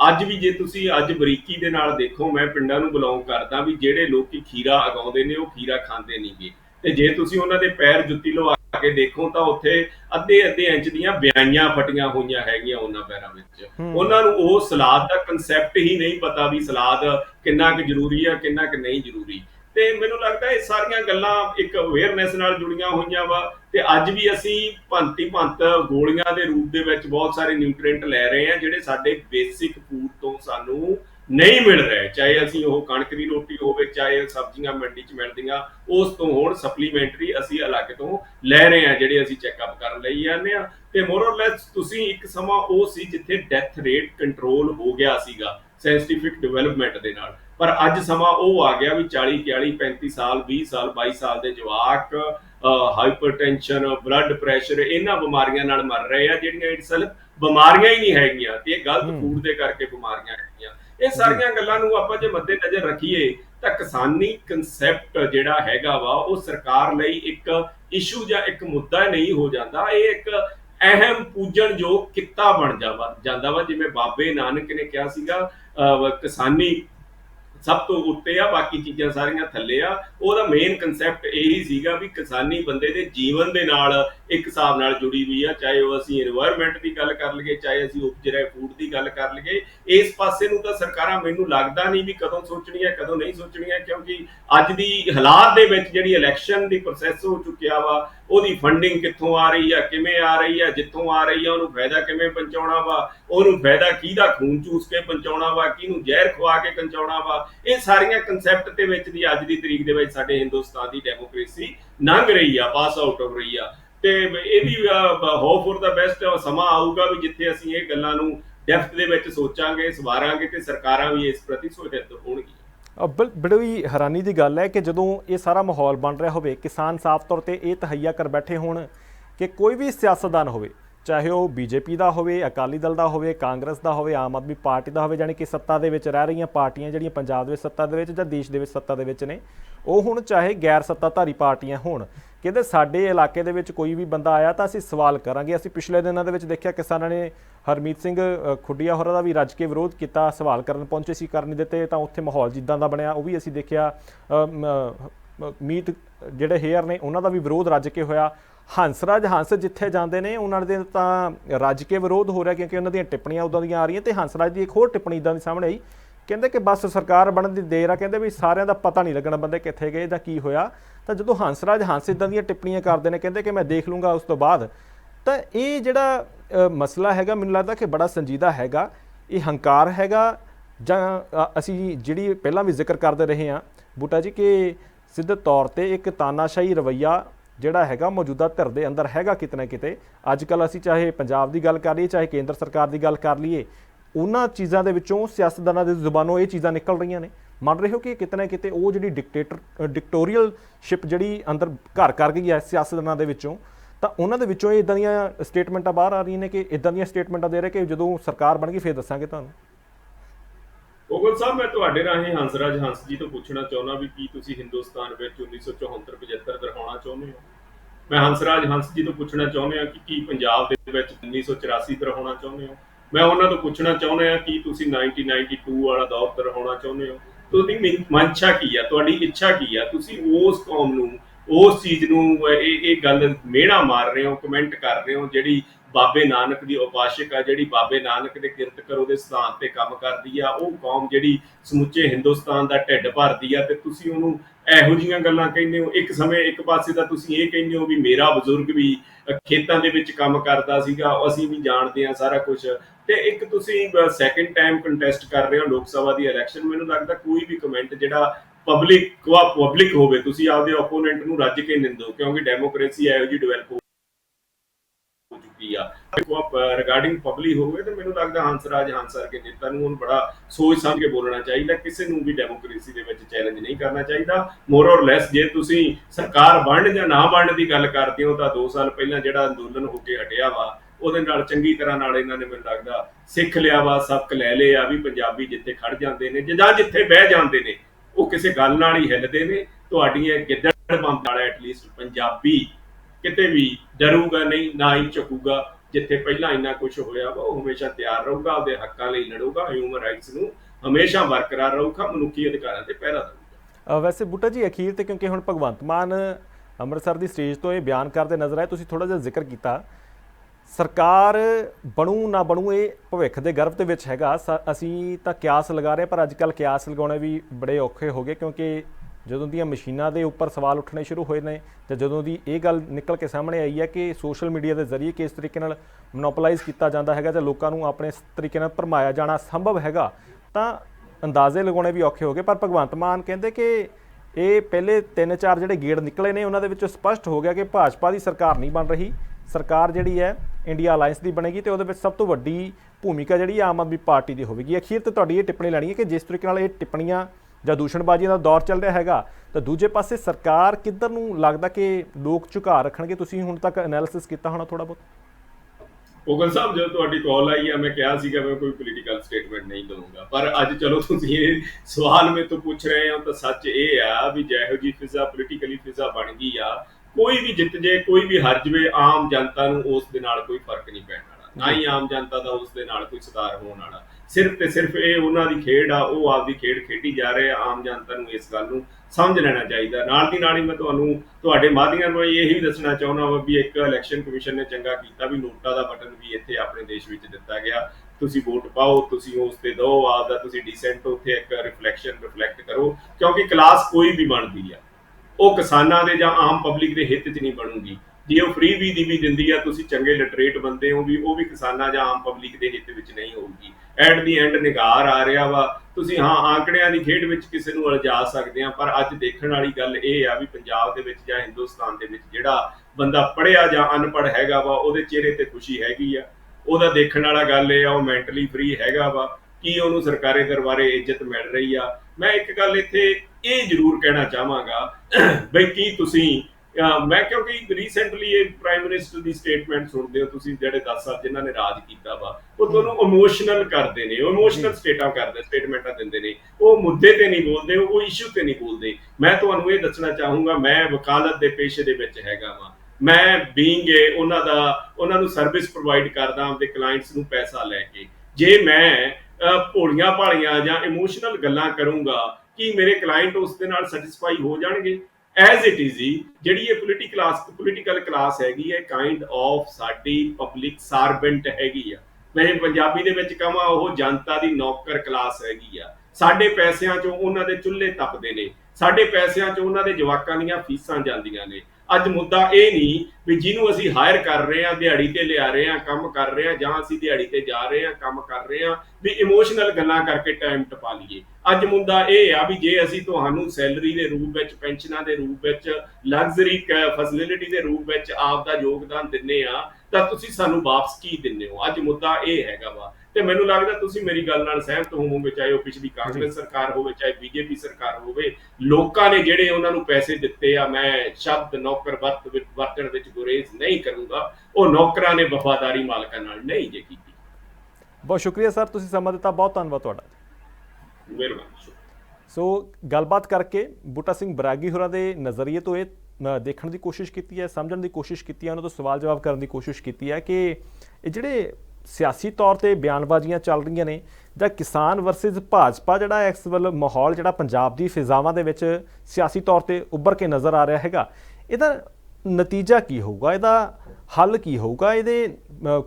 ਅੱਜ ਵੀ ਜੇ ਤੁਸੀਂ ਅੱਜ ਬਰੀਕੀ ਦੇ ਨਾਲ ਦੇਖੋ ਮੈਂ ਪਿੰਡਾਂ ਨੂੰ ਬਿਲੋਂਗ ਕਰਦਾ ਵੀ ਜਿਹੜੇ ਲੋਕੀ ਖੀਰਾ ਉਗਾਉਂਦੇ ਨੇ ਉਹ ਖੀਰਾ ਖਾਂਦੇ ਨਹੀਂਗੇ ਤੇ ਜੇ ਤੁਸੀਂ ਉਹਨਾਂ ਦੇ ਪੈਰ ਜੁੱਤੀ ਲਵਾ ਕੇ ਦੇਖੋ ਤਾਂ ਉੱਥੇ ਅੱਧੇ ਅੱਧੇ ਇੰਚ ਦੀਆਂ ਵਿਆਈਆਂ ਫਟੀਆਂ ਹੋਈਆਂ ਹੈਗੀਆਂ ਉਹਨਾਂ ਪੈਰਾਂ ਵਿੱਚ। ਉਹਨਾਂ ਨੂੰ ਉਹ ਸਲਾਦ ਦਾ ਕਨਸੈਪਟ ਹੀ ਨਹੀਂ ਪਤਾ ਵੀ ਸਲਾਦ ਕਿੰਨਾ ਕੁ ਜ਼ਰੂਰੀ ਆ ਕਿੰਨਾ ਕੁ ਨਹੀਂ ਜ਼ਰੂਰੀ ਤੇ ਮੈਨੂੰ ਲੱਗਦਾ ਇਹ ਸਾਰੀਆਂ ਗੱਲਾਂ ਇੱਕ ਅਵੇਅਰਨੈਸ ਨਾਲ ਜੁੜੀਆਂ ਹੋਈਆਂ ਵਾ ਤੇ ਅੱਜ ਵੀ ਅਸੀਂ ਭੰਤੀ ਭੰਤ ਗੋਲੀਆਂ ਦੇ ਰੂਪ ਦੇ ਵਿੱਚ ਬਹੁਤ ਸਾਰੇ ਨਿਊਟ੍ਰੀਐਂਟ ਲੈ ਰਹੇ ਹਾਂ ਜਿਹੜੇ ਸਾਡੇ ਬੇਸਿਕ ਫੂਡ ਤੋਂ ਸਾਨੂੰ ਨਹੀਂ ਮਿਲ ਰਹੇ ਚਾਹੇ ਅਸੀਂ ਉਹ ਕਣਕ ਦੀ ਰੋਟੀ ਹੋਵੇ ਚਾਹੇ ਸਬਜ਼ੀਆਂ ਮੰਡੀ 'ਚ ਮਿਲਦੀਆਂ ਉਸ ਤੋਂ ਹੋਣ ਸਪਲੀਮੈਂਟਰੀ ਅਸੀਂ ਅਲੱਗ ਤੋਂ ਲੈ ਰਹੇ ਹਾਂ ਜਿਹੜੇ ਅਸੀਂ ਚੈੱਕਅਪ ਕਰਨ ਲਈ ਜਾਂਦੇ ਆ ਤੇ ਮੋਰ ਔਰ ਲੈਸ ਤੁਸੀਂ ਇੱਕ ਸਮਾਂ ਉਹ ਸੀ ਜਿੱਥੇ ਡੈਥ ਰੇਟ ਕੰਟਰੋਲ ਹੋ ਗਿਆ ਸੀਗਾ ਸਾਇੰਟੀਫਿਕ ਡਿਵੈਲਪਮੈਂਟ ਦੇ ਨਾਲ। ਪਰ ਅੱਜ ਸਮਾਂ ਉਹ ਆ ਗਿਆ ਵੀ 40 41 35 ਸਾਲ 20 ਸਾਲ 22 ਸਾਲ ਦੇ ਜਵਾਕ ਹਾਈਪਰਟੈਂਸ਼ਨ ਬਲੱਡ ਪ੍ਰੈਸ਼ਰ ਇਹਨਾਂ ਬਿਮਾਰੀਆਂ ਨਾਲ ਮਰ ਰਹੇ ਆ ਜਿਹੜੀਆਂ ਇਟਸੈਲਫ ਬਿਮਾਰੀਆਂ ਹੀ ਨਹੀਂ ਹੈਗੀਆਂ। ਤੇ ਇਹ ਗਲਤ। ਫੂਡ ਦੇ ਕਰਕੇ ਬਿਮਾਰੀਆਂ ਹੈਗੀਆਂ। ਇਹ ਸਾਰੀਆਂ ਗੱਲਾਂ ਨੂੰ ਆਪਾਂ ਜੇ ਮੱਦੇ ਨਜ਼ਰ ਰੱਖੀਏ ਤਾਂ ਕਿਸਾਨੀ ਕਨਸੈਪਟ ਜਿਹੜਾ ਹੈਗਾ ਵਾ ਉਹ ਸਰਕਾਰ ਲਈ ਇੱਕ ਇਸ਼ੂ ਜਾਂ ਇੱਕ ਮੁੱਦਾ ਨਹੀਂ ਹੋ ਜਾਂਦਾ। ਇਹ ਇੱਕ ਅਹਿਮ ਪੂਜਣਯੋਗ ਕਿੱਤਾ ਬਣ ਜਾਵਾ ਜਾਂਦਾ ਵਾ। ਜਿਵੇਂ ਬਾਬੇ ਨਾਨਕ ਨੇ ਕਿਹਾ ਸੀਗਾ ਕਿਸਾਨੀ ਸਭ ਤੋਂ ਉੱਤੇ ਆ, ਬਾਕੀ ਚੀਜ਼ਾਂ ਸਾਰੀਆਂ ਥੱਲੇ ਆ। ਉਹਦਾ ਮੇਨ ਕਨਸੈਪਟ ਇਹੀ ਸੀਗਾ ਵੀ ਕਿਸਾਨੀ ਬੰਦੇ ਦੇ ਜੀਵਨ ਦੇ ਨਾਲ ਇੱਕ ਹਿਸਾਬ ਨਾਲ ਜੁੜੀ ਹੋਈ ਆ। ਚਾਹੇ ਉਹ ਅਸੀਂ এনवायरमेंट ਦੀ ਗੱਲ ਕਰ ਲਈਏ, ਚਾਹੇ ਅਸੀਂ ਉਪਜ ਰਹੇ ਫੂਡ ਦੀ ਗੱਲ ਕਰ ਲਈਏ, ਇਸ ਪਾਸੇ ਨੂੰ ਤਾਂ ਸਰਕਾਰਾਂ ਮੈਨੂੰ ਲੱਗਦਾ ਨਹੀਂ ਵੀ ਕਦੋਂ ਸੋਚਣੀਆਂ, ਕਦੋਂ ਨਹੀਂ ਸੋਚਣੀਆਂ, ਕਿਉਂਕਿ ਅੱਜ ਦੀ ਹਾਲਾਤ ਦੇ ਵਿੱਚ ਜਿਹੜੀ ਇਲੈਕਸ਼ਨ ਦੀ ਪ੍ਰੋਸੈਸ ਹੋ ਚੁੱਕਿਆ ਵਾ ਉਹਦੀ ਫੰਡਿੰਗ ਕਿੱਥੋਂ ਆ ਰਹੀ ਆ, ਕਿਵੇਂ ਆ ਰਹੀ ਆ, ਜਿੱਥੋਂ ਆ ਰਹੀ ਆ, ਉਹਨੂੰ ਫਾਇਦਾ ਕਿਵੇਂ ਪਹੁੰਚਾਉਣਾ ਵਾ, ਉਹਨੂੰ ਫਾਇਦਾ ਕਿਹਦਾ ਖੂਨ ਚੂਸ ਕੇ ਪਹੁੰਚਾਉਣਾ ਵਾ, ਕਿਹਨੂੰ ਜ਼ਹਿਰ ਖਵਾ ਕੇ ਪਹੁੰਚਾਉਣਾ ਵਾ, ਇਹ ਸਾਰੀਆਂ ਕਨਸੈਪਟ ਦੇ ਵਿੱਚ ਦੀ ਅੱਜ ਦੀ ਤਰੀਕ ਦੇ ਵਿੱਚ ਸਾਡੇ ਹਿੰਦੁਸਤਾਨ ਦੀ ਡੈਮੋਕ੍ਰੇਸੀ ਲੰਘ ਰਹੀ ਆ ਪਾਸ ਆਊਟ ਹੋ ਰਹੀ ਆ। ਤੇ ਇਹ ਵੀ ਹੋਪ ਫॉर ਦਾ ਬੈਸਟ ਸਮਾਂ ਆਊਗਾ ਵੀ ਜਿੱਥੇ ਅਸੀਂ ਇਹ ਗੱਲਾਂ ਨੂੰ ਡੈਪਥ ਦੇ ਵਿੱਚ ਸੋਚਾਂਗੇ, ਸਵਾਰਾਂਗੇ ਤੇ ਸਰਕਾਰਾਂ ਵੀ ਇਸ ਪ੍ਰਤੀ ਸੁਚੇਤ ਹੋਣਗੀਆਂ। ਬੜ- ਬੜੀ ਹੈਰਾਨੀ ਦੀ ਗੱਲ ਹੈ ਕਿ ਜਦੋਂ ਇਹ ਸਾਰਾ ਮਾਹੌਲ ਬਣ ਰਿਹਾ ਹੋਵੇ, ਕਿਸਾਨ ਸਾਫ਼ ਤੌਰ ਤੇ ਇਹ ਤਹਈਆ ਕਰ ਬੈਠੇ ਹੋਣ ਕਿ ਕੋਈ ਵੀ ਸਿਆਸਤਦਾਨ ਹੋਵੇ, ਚਾਹੇ ਉਹ ਬੀਜੇਪੀ ਦਾ ਹੋਵੇ, ਅਕਾਲੀ ਦਲ ਦਾ ਹੋਵੇ, ਕਾਂਗਰਸ ਦਾ ਹੋਵੇ, ਆਮ ਆਦਮੀ ਪਾਰਟੀ ਦਾ ਹੋਵੇ, ਜਾਣੀ ਕਿ ਸੱਤਾ ਦੇ ਵਿੱਚ ਰਹਿ ਰਹੀਆਂ ਪਾਰਟੀਆਂ ਜਿਹੜੀਆਂ ਪੰਜਾਬ ਦੇ ਵਿੱਚ ਸੱਤਾ ਦੇ ਵਿੱਚ ਜਾਂ ਦੇਸ਼ ਦੇ ਵਿੱਚ ਸੱਤਾ ਦੇ ਵਿੱਚ ਨੇ, ਉਹ ਹੁਣ ਚਾਹੇ ਗੈਰ ਸੱਤਾਧਾਰੀ ਪਾਰਟੀਆਂ ਹੋਣ ਕਹਿੰਦੇ ਸਾਡੇ ਇਲਾਕੇ ਦੇ ਵਿੱਚ ਕੋਈ ਵੀ ਬੰਦਾ ਆਇਆ ਤਾਂ ਅਸੀਂ ਸਵਾਲ ਕਰਾਂਗੇ। ਅਸੀਂ ਪਿਛਲੇ ਦਿਨਾਂ ਦੇ ਵਿੱਚ ਦੇਖਿਆ ਕਿਸਾਨਾਂ ਨੇ ਹਰਮੀਤ ਸਿੰਘ ਖੁੱਡੀਆ ਹੋਰਾਂ ਦਾ ਵੀ ਰੱਜ ਕੇ ਵਿਰੋਧ ਕੀਤਾ, ਸਵਾਲ ਕਰਨ ਪਹੁੰਚੇ ਸੀ ਕਰਨ ਦਿੱਤੇ ਤਾਂ ਉੱਥੇ ਮਾਹੌਲ ਜਿੱਦਾਂ ਦਾ ਬਣਿਆ, ਉਹ ਵੀ ਅਸੀਂ ਦੇਖਿਆ ਮੀਤ ਜਿਹੜੇ ਹੇਅਰ ਨੇ ਉਹਨਾਂ ਦਾ ਵੀ ਵਿਰੋਧ ਰੱਜ ਕੇ ਹੋਇਆ। ਹੰਸਰਾਜ ਹੰਸ ਜਿੱਥੇ ਜਾਂਦੇ ਨੇ ਉਹਨਾਂ ਦੇ ਤਾਂ ਰੱਜ ਕੇ ਵਿਰੋਧ ਹੋ ਰਿਹਾ ਕਿਉਂਕਿ ਉਹਨਾਂ ਦੀਆਂ ਟਿੱਪਣੀਆਂ ਉਦਾਂ ਦੀਆਂ ਆ ਰਹੀਆਂ ਤੇ ਹੰਸਰਾਜ ਦੀ ਇੱਕ ਹੋਰ ਟਿੱਪਣੀ ਇਦਾਂ ਦੀ ਸਾਹਮਣੇ ਆਈ। ਕਹਿੰਦੇ ਕਿ ਬਸ ਸਰਕਾਰ ਬਣਨ ਦੀ ਦੇਰ ਆ, ਕਹਿੰਦੇ ਵੀ ਸਾਰਿਆਂ ਦਾ ਪਤਾ ਨਹੀਂ ਲੱਗਣਾ ਬੰਦੇ ਕਿੱਥੇ ਗਏ ਜਾਂ ਕੀ ਹੋਇਆ। ਤਾਂ ਜਦੋਂ ਹੰਸਰਾਜ ਹੰਸ ਇਦਾਂ ਦੀਆਂ ਟਿੱਪਣੀਆਂ ਕਰਦੇ ਨੇ, ਕਹਿੰਦੇ ਕਿ ਮੈਂ ਦੇਖ ਲੂੰਗਾ ਉਸ ਤੋਂ ਬਾਅਦ। ਤਾਂ ਇਹ ਜਿਹੜਾ ਮਸਲਾ ਹੈਗਾ, ਮੈਨੂੰ ਲੱਗਦਾ ਕਿ ਬੜਾ ਸੰਜੀਦਾ ਹੈਗਾ। ਇਹ ਹੰਕਾਰ ਹੈਗਾ ਜਾਂ ਅਸੀਂ ਜਿਹੜੀ ਪਹਿਲਾਂ ਵੀ ਜ਼ਿਕਰ ਕਰਦੇ ਰਹੇ ਹਾਂ, ਬੂਟਾ ਜੀ, ਕਿ ਸਿੱਧੇ ਤੌਰ ਤੇ ਇੱਕ ਤਾਨਾਸ਼ਾਹੀ ਰਵਈਆ ਜਿਹੜਾ ਹੈਗਾ, ਮੌਜੂਦਾ ਧਿਰ ਦੇ ਅੰਦਰ ਹੈਗਾ ਕਿਤੇ ਨਾ ਕਿਤੇ। ਅੱਜ ਕੱਲ ਅਸੀਂ ਚਾਹੇ ਪੰਜਾਬ ਦੀ ਗੱਲ ਕਰ ਲਈਏ, ਚਾਹੇ ਕੇਂਦਰ ਸਰਕਾਰ ਦੀ ਗੱਲ ਕਰ ਲਈਏ ਉਹਨਾਂ ਚੀਜ਼ਾਂ ਦੇ ਵਿੱਚੋਂ ਸਿਆਸਤਦਾਨਾਂ ਦੀ ਜ਼ੁਬਾਨੋਂ ਇਹ ਚੀਜ਼ਾਂ ਨਿਕਲ ਰਹੀਆਂ ਨੇ। ਮੰਨ ਰਹੇ ਹੋ ਕਿ ਕਿਤੇ ਕਿਤੇ ਉਹ ਜਿਹੜੀ ਡਿਕਟੇਟਰ ਡਿਕਟੋਰੀਅਲਸ਼ਿਪ ਜਿਹੜੀ ਅੰਦਰ ਘਰ ਕਰ ਗਈ ਹੈ ਸਿਆਸਤਦਾਨਾਂ ਦੇ ਵਿੱਚੋਂ, ਤਾਂ ਉਹਨਾਂ ਦੇ ਵਿੱਚੋਂ ਇਦਾਂ ਦੀਆਂ ਸਟੇਟਮੈਂਟਾਂ ਬਾਹਰ ਆ ਰਹੀਆਂ ਨੇ ਕਿ ਇਦਾਂ ਦੀਆਂ ਸਟੇਟਮੈਂਟਾਂ ਦੇ ਰਹੇ ਕਿ ਜਦੋਂ ਸਰਕਾਰ ਬਣ ਗਈ ਫਿਰ ਦੱਸਾਂਗੇ ਤੁਹਾਨੂੰ। ਗੋਗਲ ਸਾਹਿਬ, ਮੈਂ ਤੁਹਾਡੇ ਰਾਹੀਂ ਹੰਸਰਾਜ ਹੰਸ ਜੀ ਤੋਂ ਪੁੱਛਣਾ ਚਾਹੁੰਦਾ ਵੀ ਕੀ ਤੁਸੀਂ ਹਿੰਦੁਸਤਾਨ ਵਿੱਚ 1974 75 ਦਿਖਾਉਣਾ ਚਾਹੁੰਦੇ ਹੋ? ਮੈਂ ਹੰਸਰਾਜ ਹੰਸ ਜੀ ਤੋਂ ਪੁੱਛਣਾ ਚਾਹੁੰਦੇ ਹਾਂ ਕਿ ਕੀ ਪੰਜਾਬ ਦੇ ਵਿੱਚ 1984 ਦਿਖਾਉਣਾ ਚਾਹੁੰਦੇ ਹੋ? ਮੈਂ ਉਹਨਾਂ ਤੋਂ ਪੁੱਛਣਾ ਚਾਹੁੰਦਾ ਹਾਂ ਕਿ ਤੁਸੀਂ 1992 ਵਾਲਾ ਦੌਰ ਦਿਖਾਉਣਾ ਚਾਹੁੰਦੇ ਹੋ। ਤੁਹਾਡੀ ਮਨ- ਮਨਸ਼ਾ ਕੀ ਆ? ਤੁਹਾਡੀ ਇੱਛਾ ਕੀ ਆ? ਤੁਸੀਂ ਉਸ ਕੌਮ ਨੂੰ, ਉਸ ਚੀਜ਼ ਨੂੰ ਇਹ ਇਹ ਗੱਲ ਮੇੜਾ ਮਾਰ ਰਹੇ ਹੋ ਕਮੈਂਟ ਕਰ ਰਹੇ ਹੋ, ਜਿਹੜੀ ਬਾਬੇ ਨਾਨਕ ਦੀ ਉਪਾਸ਼ਕ ਆ, ਜਿਹੜੀ ਬਾਬੇ ਨਾਨਕ ਦੇ ਕਿਰਤ ਕਰੋ ਦੇ ਸਿਧਾਂਤ ਤੇ ਕੰਮ ਕਰਦੀ ਆ, ਉਹ ਕੌਮ ਜਿਹੜੀ ਸਮੁੱਚੇ ਹਿੰਦੁਸਤਾਨ ਦਾ ਢਿੱਡ ਭਰਦੀ ਆ ਤੇ ਤੁਸੀਂ ਉਹਨੂੰ ਇਹੋ ਜੀਆਂ ਗੱਲਾਂ ਕਹਿੰਦੇ ਹੋ। ਇੱਕ ਸਮੇਂ ਇੱਕ ਪਾਸੇ ਤਾਂ ਤੁਸੀਂ ਇਹ ਕਹਿੰਦੇ ਹੋ ਵੀ ਮੇਰਾ ਬਜ਼ੁਰਗ ਵੀ ਖੇਤਾਂ ਦੇ ਵਿੱਚ ਕੰਮ ਕਰਦਾ ਸੀਗਾ, ਅਸੀਂ ਵੀ ਜਾਣਦੇ ਆ ਸਾਰਾ ਕੁਝ ਤੇ ਇੱਕ ਤੁਸੀਂ ਸੈਕੰਡ ਟਾਈਮ ਕੰਟੈਸਟ ਕਰ ਰਹੇ ਹੋ ਲੋਕ ਸਭਾ ਦੀ ਇਲੈਕਸ਼ਨ ਮੈਨੂੰ ਲੱਗਦਾ ਕੋਈ ਵੀ ਕਮੈਂਟ ਜਿਹੜਾ ਪਬਲਿਕ ਕੋ ਪਬਲਿਕ ਹੋਵੇ, ਤੁਸੀਂ ਆਪਦੇ ਓਪੋਨੈਂਟ ਨੂੰ ਰੱਜ ਕੇ ਨਿੰਦੋ, ਕਿਉਂਕਿ ਡੈਮੋਕ੍ਰੇਸੀ ਇਹੋ ਜੀ ਡਿਵੈਲਪ ਹੋ ਆ। ਰਿਗਾਰਡਿੰਗ ਪਬਲਿਕ ਹੋਵੇ ਤੇ ਮੈਨੂੰ ਲੱਗਦਾ ਹੰਸਰਾਜ ਹੰਸਰ ਕੇ ਨੇਤਾ ਨੂੰ ਹੁਣ ਬੜਾ ਸੋਚ ਸਮਝ ਕੇ ਬੋਲਣਾ ਚਾਹੀਦਾ। ਕਿਸੇ ਨੂੰ ਵੀ ਡੈਮੋਕ੍ਰੇਸੀ ਦੇ ਵਿੱਚ ਚੈਲੰਜ ਨਹੀਂ ਕਰਨਾ ਚਾਹੀਦਾ। ਮੋਰ ਔਰ ਲੈਸ ਜੇ ਤੁਸੀਂ ਸਰਕਾਰ ਬਣਨ ਜਾਂ ਨਾ ਬਣਨ ਦੀ ਗੱਲ ਕਰਦੇ ਹੋ, ਤਾਂ 2 ਸਾਲ ਪਹਿਲਾਂ ਜਿਹੜਾ ਅੰਦੋਲਨ ਹੋ ਕੇ ਹਟਿਆ ਵਾ, ਉਹਦੇ ਨਾਲ ਚੰਗੀ ਤਰ੍ਹਾਂ ਨਾਲ ਇਹਨਾਂ ਨੇ ਮੈਨੂੰ ਲੱਗਦਾ ਸਿੱਖ ਲਿਆ ਵਾ, ਸਬਕ ਲੈ ਲਿਆ ਵੀ ਪੰਜਾਬੀ ਜਿੱਥੇ ਖੜ ਜਾਂਦੇ ਨੇ ਜਾਂ ਜਿੱਥੇ ਬਹਿ ਜਾਂਦੇ ਨੇ, ਉਹ ਕਿਸੇ ਗੱਲ ਨਾਲ ਹੀ ਹਿੱਲਦੇ ਨੇ। ਤੁਹਾਡੀਆਂ ਗਿੱਦੜ ਬੰਦ ਵਾਲਾ ਐਟਲੀਸਟ ਪੰਜਾਬੀ ਕਿਤੇ ਵੀ ਡਰੂਗਾ ਨਹੀਂ, ਨਾ ਹੀ ਝੁਕੂਗਾ, ਜਿੱਥੇ ਪਹਿਲਾਂ ਇੰਨਾ ਕੁਝ ਹੋਇਆ ਵਾ, ਉਹ ਹਮੇਸ਼ਾ ਤਿਆਰ ਰਹੂਗਾ, ਆਪਦੇ ਹੱਕਾਂ ਲਈ ਲੜੂਗਾ ਹਿਊਮਨ ਰਾਈਟਸ ਨੂੰ ਹਮੇਸ਼ਾ ਬਰਕਰਾਰ ਰਹੂਗਾ, ਮਨੁੱਖੀ ਅਧਿਕਾਰਾਂ ਤੇ ਪਹਿਰਾ ਦੇਊਗਾ। ਵੈਸੇ ਬੂਟਾ ਜੀ, ਅਖੀਰ ਤੇ ਕਿਉਂਕਿ ਹੁਣ ਭਗਵੰਤ ਮਾਨ ਅੰਮ੍ਰਿਤਸਰ ਦੀ ਸਟੇਜ ਤੋਂ ਇਹ ਬਿਆਨ ਕਰਦੇ ਨਜ਼ਰ ਆਏ, ਤੁਸੀਂ ਥੋੜਾ ਜਿਹਾ ਜ਼ਿਕਰ ਕੀਤਾ। ਸਰਕਾਰ ਬਣੂ ਨਾ ਬਣੂ, ਇਹ ਭਵਿੱਖ ਦੇ ਗਰਭ ਦੇ ਵਿੱਚ ਹੈਗਾ। ਅਸੀਂ ਤਾਂ ਕਿਆਸ ਲਗਾ ਰਹੇ ਪਰ ਅੱਜ ਕੱਲ ਕਿਆਸ ਲਗਾਉਣੇ ਵੀ ਬੜੇ ਔਖੇ ਹੋ ਗਏ, ਕਿਉਂਕਿ ਜਦੋਂ ਦੀਆਂ ਮਸ਼ੀਨਾਂ ਦੇ ਉੱਪਰ ਸਵਾਲ ਉੱਠਣੇ ਸ਼ੁਰੂ ਹੋਏ ਨੇ ਤੇ ਜਦੋਂ ਦੀ ਇਹ ਗੱਲ ਨਿਕਲ ਕੇ ਸਾਹਮਣੇ ਆਈ ਹੈ ਕਿ ਸੋਸ਼ਲ ਮੀਡੀਆ ਦੇ ਜ਼ਰੀਏ ਕਿਸ ਤਰੀਕੇ ਨਾਲ ਮੋਨੋਪੋਲਾਈਜ਼ ਕੀਤਾ ਜਾਂਦਾ ਹੈਗਾ ਤੇ ਲੋਕਾਂ ਨੂੰ ਆਪਣੇ ਇਸ ਤਰੀਕੇ ਨਾਲ ਭਰਮਾਇਆ ਜਾਣਾ ਸੰਭਵ ਹੈਗਾ, ਤਾਂ ਅੰਦਾਜ਼ੇ ਲਗਾਉਣੇ ਵੀ ਔਖੇ ਹੋ ਗਏ। ਪਰ ਭਗਵੰਤ ਮਾਨ ਕਹਿੰਦੇ ਕਿ ਇਹ ਪਹਿਲੇ 3-4 ਜਿਹੜੇ ਗੇੜ ਨਿਕਲੇ ਨੇ, ਉਹਨਾਂ ਦੇ ਵਿੱਚੋਂ ਸਪਸ਼ਟ ਹੋ ਗਿਆ ਕਿ ਭਾਜਪਾ ਦੀ ਸਰਕਾਰ ਨਹੀਂ ਬਣ ਰਹੀ। ਸਰਕਾਰ ਜਿਹੜੀ ਹੈ, ਇੰਡੀਆ ਅਲਾਈਅੰਸ ਦੀ ਬਣੇਗੀ ਤੇ ਉਹਦੇ ਵਿੱਚ ਸਭ ਤੋਂ ਵੱਡੀ ਭੂਮਿਕਾ ਜਿਹੜੀ ਆਮ ਆਦਮੀ ਪਾਰਟੀ ਦੀ ਹੋਵੇਗੀ। ਅਖੀਰ ਤੇ ਤੁਹਾਡੀ ਇਹ ਟਿੱਪਣੀ ਲੈਣੀ ਹੈ ਕਿ ਜਿਸ ਤਰੀਕੇ ਨਾਲ ਇਹ ਟਿੱਪਣੀਆਂ ਜਾਂ ਦੂਸ਼ਣਬਾਜ਼ੀਆਂ ਦਾ ਦੌਰ ਚੱਲ ਰਿਹਾ ਹੈਗਾ, ਤਾਂ ਦੂਜੇ ਪਾਸੇ ਸਰਕਾਰ ਕਿੱਧਰ ਨੂੰ ਲੱਗਦਾ ਕਿ ਲੋਕ ਝੁਕਾਅ ਰੱਖਣਗੇ? ਤੁਸੀਂ ਹੁਣ ਤੱਕ ਐਨਾਲਿਸਿਸ ਕੀਤਾ ਹੋਣਾ ਥੋੜਾ ਬਹੁਤ? ਉਗਲ ਸਾਹਿਬ, ਜਦੋਂ ਤੁਹਾਡੀ ਕਾਲ ਆਈ ਆ, ਮੈਂ ਕਿਹਾ ਸੀਗਾ, ਮੈਂ ਕੋਈ ਪੋਲੀਟੀਕਲ ਸਟੇਟਮੈਂਟ ਨਹੀਂ ਦਊਂਗਾ। ਪਰ ਅੱਜ ਚਲੋ ਤੁਸੀਂ ਇਹ ਸਵਾਲ ਮੇਰੇ ਤੋਂ ਪੁੱਛ ਰਹੇ ਹੋ, ਤਾਂ ਸੱਚ ਇਹ ਆ ਵੀ ਜਿਹੋ ਜੀ ਫਿਜ਼ਾ ਪੋਲੀਟੀਕਲੀ ਫਿਜ਼ਾ ਬਣ ਗਈ ਆ, ਕੋਈ ਵੀ ਜਿੱਤ ਜੇ, ਕੋਈ ਵੀ ਹਾਰ ਜਵੇ ਆਮ ਜਨਤਾ ਨੂੰ ਉਸ ਦੇ ਨਾਲ ਕੋਈ ਫ਼ਰਕ ਨਹੀਂ ਪੈਣ ਵਾਲਾ। ਨਾ ਹੀ ਆਮ ਜਨਤਾ ਦਾ ਉਸ ਦੇ ਨਾਲ ਕੋਈ ਸਤਾਰ ਹੋਣ ਵਾਲਾ। ਸਿਰਫ ਤੇ ਸਿਰਫ ਇਹ ਉਹਨਾਂ ਦੀ ਖੇਡ ਆ, ਉਹ ਆਪਦੀ ਖੇਡ ਖੇਡੀ ਜਾ ਰਹੇ ਆ, ਆਮ ਜਨਤਾ ਨੂੰ ਇਸ ਗੱਲ ਨੂੰ ਸਮਝ ਲੈਣਾ ਚਾਹੀਦਾ। ਨਾਲ ਦੀ ਨਾਲ ਹੀ ਮੈਂ ਤੁਹਾਨੂੰ ਤੁਹਾਡੇ ਮਾਧਿਅਮ ਨੂੰ ਇਹ ਵੀ ਦੱਸਣਾ ਚਾਹੁੰਦਾ ਹਾਂ ਵੀ ਇੱਕ ਇਲੈਕਸ਼ਨ ਕਮਿਸ਼ਨ ਨੇ ਚੰਗਾ ਕੀਤਾ ਵੀ ਨੋਟਾ ਦਾ ਬਟਨ ਵੀ ਇੱਥੇ ਆਪਣੇ ਦੇਸ਼ ਵਿੱਚ ਦਿੱਤਾ ਗਿਆ। ਤੁਸੀਂ ਵੋਟ ਪਾਓ, ਤੁਸੀਂ ਉਸ ਤੇ ਦਿਓ ਆਪਦਾ ਤੁਸੀਂ ਡੀਸੈਂਟ ਉੱਥੇ ਇੱਕ ਰਿਫਲੈਕਸ਼ਨ ਰਿਫਲੈਕਟ ਕਰੋ, ਕਿਉਂਕਿ ਕਲਾਸ ਕੋਈ ਵੀ ਬਣਦੀ ਆ। ਉਹ ਕਿਸਾਨਾਂ ਦੇ ਜਾਂ ਆਮ ਪਬਲਿਕ ਦੇ ਹਿੱਤ 'ਚ ਨਹੀਂ ਬਣੂਗੀ। ਜੇ ਉਹ ਫ੍ਰੀ ਵੀ ਦੀ ਵੀ ਦਿੰਦੀ ਆ, ਤੁਸੀਂ ਚੰਗੇ ਲਿਟਰੇਟ ਬੰਦੇ ਹੋ ਵੀ, ਉਹ ਵੀ ਕਿਸਾਨਾਂ ਜਾਂ ਆਮ ਪਬਲਿਕ ਦੇ ਹਿੱਤ ਵਿੱਚ ਨਹੀਂ ਹੋਊਗੀ। ਐਟ ਦੀ ਐਂਡ ਨਿਗਾਰ ਆ ਰਿਹਾ ਵਾ, ਤੁਸੀਂ ਹਾਂ ਆંકੜਿਆਂ ਦੀ ਖੇਡ ਵਿੱਚ ਕਿਸੇ ਨੂੰ ਅਲਜਾ ਸਕਦੇ ਆ, ਪਰ ਅੱਜ ਦੇਖਣ ਵਾਲੀ ਗੱਲ ਇਹ ਆ ਵੀ ਪੰਜਾਬ ਦੇ ਵਿੱਚ ਜਾਂ ਹਿੰਦੁਸਤਾਨ ਦੇ ਵਿੱਚ ਜਿਹੜਾ ਬੰਦਾ ਪੜ੍ਹਿਆ ਜਾਂ ਅਨਪੜ੍ਹ ਹੈਗਾ ਵਾ, ਉਹਦੇ ਚਿਹਰੇ ਤੇ ਖੁਸ਼ੀ ਹੈਗੀ ਆ। ਉਹਦਾ ਦੇਖਣ ਵਾਲਾ ਗੱਲ ਇਹ ਆ, ਉਹ ਮੈਂਟਲੀ ਫ੍ਰੀ ਹੈਗਾ ਵਾ, ਕੀ ਉਹਨੂੰ ਸਰਕਾਰੀ ਦਰਬਾਰੇ ਇੱਜ਼ਤ ਮਿਲ ਰਹੀ ਆ। ਮੈਂ ਇੱਕ ਗੱਲ ਇੱਥੇ ਇਹ ਜ਼ਰੂਰ ਕਹਿਣਾ ਚਾਹਾਂਗਾ, ਬਈ ਕੀ ਤੁਸੀਂ ਮੈਂ ਕਿਉਂਕਿ ਰੀਸੈਂਟਲੀ ਇਹ ਪ੍ਰਾਈਮ ਮਿਨਿਸਟਰ ਦੀ ਸਟੇਟਮੈਂਟ ਸੁਣਦੇ ਹੋ ਤੁਸੀਂ ਜਿਹੜੇ 10 ਸਾਲ ਜਿਨ੍ਹਾਂ ਨੇ ਰਾਜ ਕੀਤਾ ਵਾ ਉਹ ਤੁਹਾਨੂੰ ਇਮੋਸ਼ਨਲ ਕਰਦੇ ਨੇ ਇਮੋਸ਼ਨਲ ਸਟੇਟਾਂ ਕਰਦੇ ਸਟੇਟਮੈਂਟਾਂ ਦਿੰਦੇ ਨੇ। ਉਹ ਮੁੱਦੇ ਤੇ ਨਹੀਂ ਬੋਲਦੇ ਉਹ ਇਸ਼ੂ ਤੇ ਨਹੀਂ ਬੋਲਦੇ। ਮੈਂ ਤੁਹਾਨੂੰ ਇਹ ਦੱਸਣਾ ਚਾਹੂੰਗਾ ਮੈਂ ਵਕਾਲਤ ਦੇ ਪੇਸ਼ੇ ਦੇ ਵਿੱਚ ਹੈਗਾ ਵਾਂ। ਮੈਂ ਬੀਇੰਗ ਉਹਨਾਂ ਦਾ ਉਹਨਾਂ ਨੂੰ ਸਰਵਿਸ ਪ੍ਰੋਵਾਈਡ ਕਰਦਾ ਆਪਦੇ ਕਲਾਇੰਟਸ ਨੂੰ ਪੈਸਾ ਲੈ ਕੇ। ਜੇ ਮੈਂ ਭੋਲੀਆਂ ਭਾਲੀਆਂ ਜਾਂ ਇਮੋਸ਼ਨਲ ਗੱਲਾਂ ਕਰੂੰਗਾ ਕੀ ਮੇਰੇ ਕਲਾਇੰਟ ਉਸ ਦੇ ਨਾਲ ਸੈਟੀਸਫਾਈ ਹੋ ਜਾਣਗੇ? ਐਜ਼ ਇਟ ਇਜ਼ ਹੀ ਜਿਹੜੀ ਇਹ ਪੋਲੀਟੀਕਲ ਕਲਾਸ ਪੋਲੀਟੀਕਲ ਕਲਾਸ ਹੈਗੀ ਹੈ ਕਾਈਂਡ ਆਫ ਸਾਡੀ ਪਬਲਿਕ ਸਰਵੈਂਟ ਹੈਗੀ ਆ। ਮੈਂ ਪੰਜਾਬੀ ਦੇ ਵਿੱਚ ਕਹਾਂ ਉਹ ਜਨਤਾ ਦੀ ਨੌਕਰ ਕਲਾਸ ਹੈਗੀ ਆ। ਸਾਡੇ ਪੈਸਿਆਂ ਚੋਂ ਉਹਨਾਂ ਦੇ ਚੁੱਲ੍ਹੇ ਤਪਦੇ ਨੇ। ਸਾਡੇ ਪੈਸਿਆਂ ਚੋਂ ਉਹਨਾਂ ਦੇ ਜਵਾਕਾਂ ਦੀਆਂ ਫੀਸਾਂ ਜਾਂਦੀਆਂ ਨੇ। ਅੱਜ ਮੁੱਦਾ ਇਹ ਨਹੀਂ ਵੀ ਜਿਹਨੂੰ ਅਸੀਂ ਹਾਇਰ ਕਰ ਰਹੇ ਹਾਂ, ਦਿਹਾੜੀ ਤੇ ਲਿਆ ਰਹੇ ਹਾਂ, ਕੰਮ ਕਰ ਰਹੇ ਹਾਂ, ਜਾਂ ਅਸੀਂ ਦਿਹਾੜੀ ਤੇ ਜਾ ਰਹੇ ਹਾਂ, ਕੰਮ ਕਰ ਰਹੇ ਹਾਂ, ਵੀ ਇਮੋਸ਼ਨਲ ਗੱਲਾਂ ਕਰਕੇ ਟਾਈਮ ਟਪਾ ਲਈਏ। ਅੱਜ ਮੁੱਦਾ ਇਹ ਆ ਵੀ ਜੇ ਅਸੀਂ ਤੁਹਾਨੂੰ ਸੈਲਰੀ ਦੇ ਰੂਪ ਵਿੱਚ, ਪੈਨਸ਼ਨਾਂ ਦੇ ਰੂਪ ਵਿੱਚ ਲਗਜ਼ਰੀ ਫੈਸਿਲਿਟੀ ਦੇ ਰੂਪ ਵਿੱਚ ਆਪ ਦਾ ਯੋਗਦਾਨ ਦਿੰਨੇ ਆ ਤਾਂ ਤੁਸੀਂ ਸਾਨੂੰ ਵਾਪਸ ਕੀ ਦਿੰਦੇ ਹੋ? ਅੱਜ ਮੁੱਦਾ ਇਹ ਹੈਗਾ ਵਾ ਤੇ ਮੈਨੂੰ ਲੱਗਦਾ ਤੁਸੀਂ ਮੇਰੀ ਗੱਲ ਨਾਲ ਸਹਿਮਤ ਹੋਵੋਗੇ ਚਾਹੇ ਉਹ ਪਿਛਲੀ ਕਾਂਗਰਸ ਸਰਕਾਰ ਹੋਵੇ ਚਾਹੇ ਬੀਜੇਪੀ ਸਰਕਾਰ ਹੋਵੇ ਲੋਕਾਂ ਨੇ ਜਿਹੜੇ ਉਹਨਾਂ ਨੂੰ ਪੈਸੇ ਦਿੱਤੇ ਆ ਮੈਂ ਸ਼ਬਦ ਨੌਕਰ ਵਰਤ ਵਿੱਚ ਵਰਤਣ ਵਿੱਚ ਗੁਰੇਜ਼ ਨਹੀਂ ਕਰੂੰਗਾ ਉਹ ਨੌਕਰਾਂ ਨੇ ਵਫਾਦਾਰੀ ਮਾਲਕਾਂ ਨਾਲ ਨਹੀਂ ਜੇ ਕੀਤੀ। ਬਹੁਤ ਸ਼ੁਕਰੀਆ ਸਰ ਤੁਸੀਂ ਸਮਾਂ ਦਿੱਤਾ ਬਹੁਤ ਧੰਨਵਾਦ ਤੁਹਾਡਾ। ਮਿਹਰਬਾਨੀ ਸੋ ਗੱਲਬਾਤ ਕਰਕੇ ਬੂਟਾ ਸਿੰਘ ਬਰਾਗੀ ਹੋਰਾਂ ਦੇ ਨਜ਼ਰੀਏ ਤੋਂ ਇਹ ਦੇਖਣ ਦੀ ਕੋਸ਼ਿਸ਼ ਕੀਤੀ ਹੈ ਸਮਝਣ ਦੀ ਕੋਸ਼ਿਸ਼ ਕੀਤੀ ਹੈ ਉਹਨਾਂ ਤੋਂ ਸਵਾਲ ਜਵਾਬ ਕਰਨ ਦੀ ਕੋਸ਼ਿਸ਼ ਕੀਤੀ ਹੈ ਕਿ ਇਹ ਜਿਹੜੇ ਸਿਆਸੀ ਤੌਰ ਤੇ ਬਿਆਨਬਾਜ਼ੀਆਂ ਚੱਲ ਰਹੀਆਂ ਨੇ ਜਾਂ ਕਿਸਾਨ ਵਰਸਸ ਭਾਜਪਾ ਜਿਹੜਾ ਇਸ ਵੱਲ ਮਾਹੌਲ, ਜਿਹੜਾ ਪੰਜਾਬ ਦੀ ਫਿਜ਼ਾਵਾਂ ਦੇ ਵਿੱਚ ਸਿਆਸੀ ਤੌਰ ਤੇ ਉੱਭਰ ਕੇ ਨਜ਼ਰ ਆ ਰਿਹਾ ਹੈਗਾ, ਇਹਦਾ ਨਤੀਜਾ ਕੀ ਹੋਊਗਾ? ਇਹਦਾ ਹੱਲ ਕੀ ਹੋਊਗਾ? ਇਹਦੇ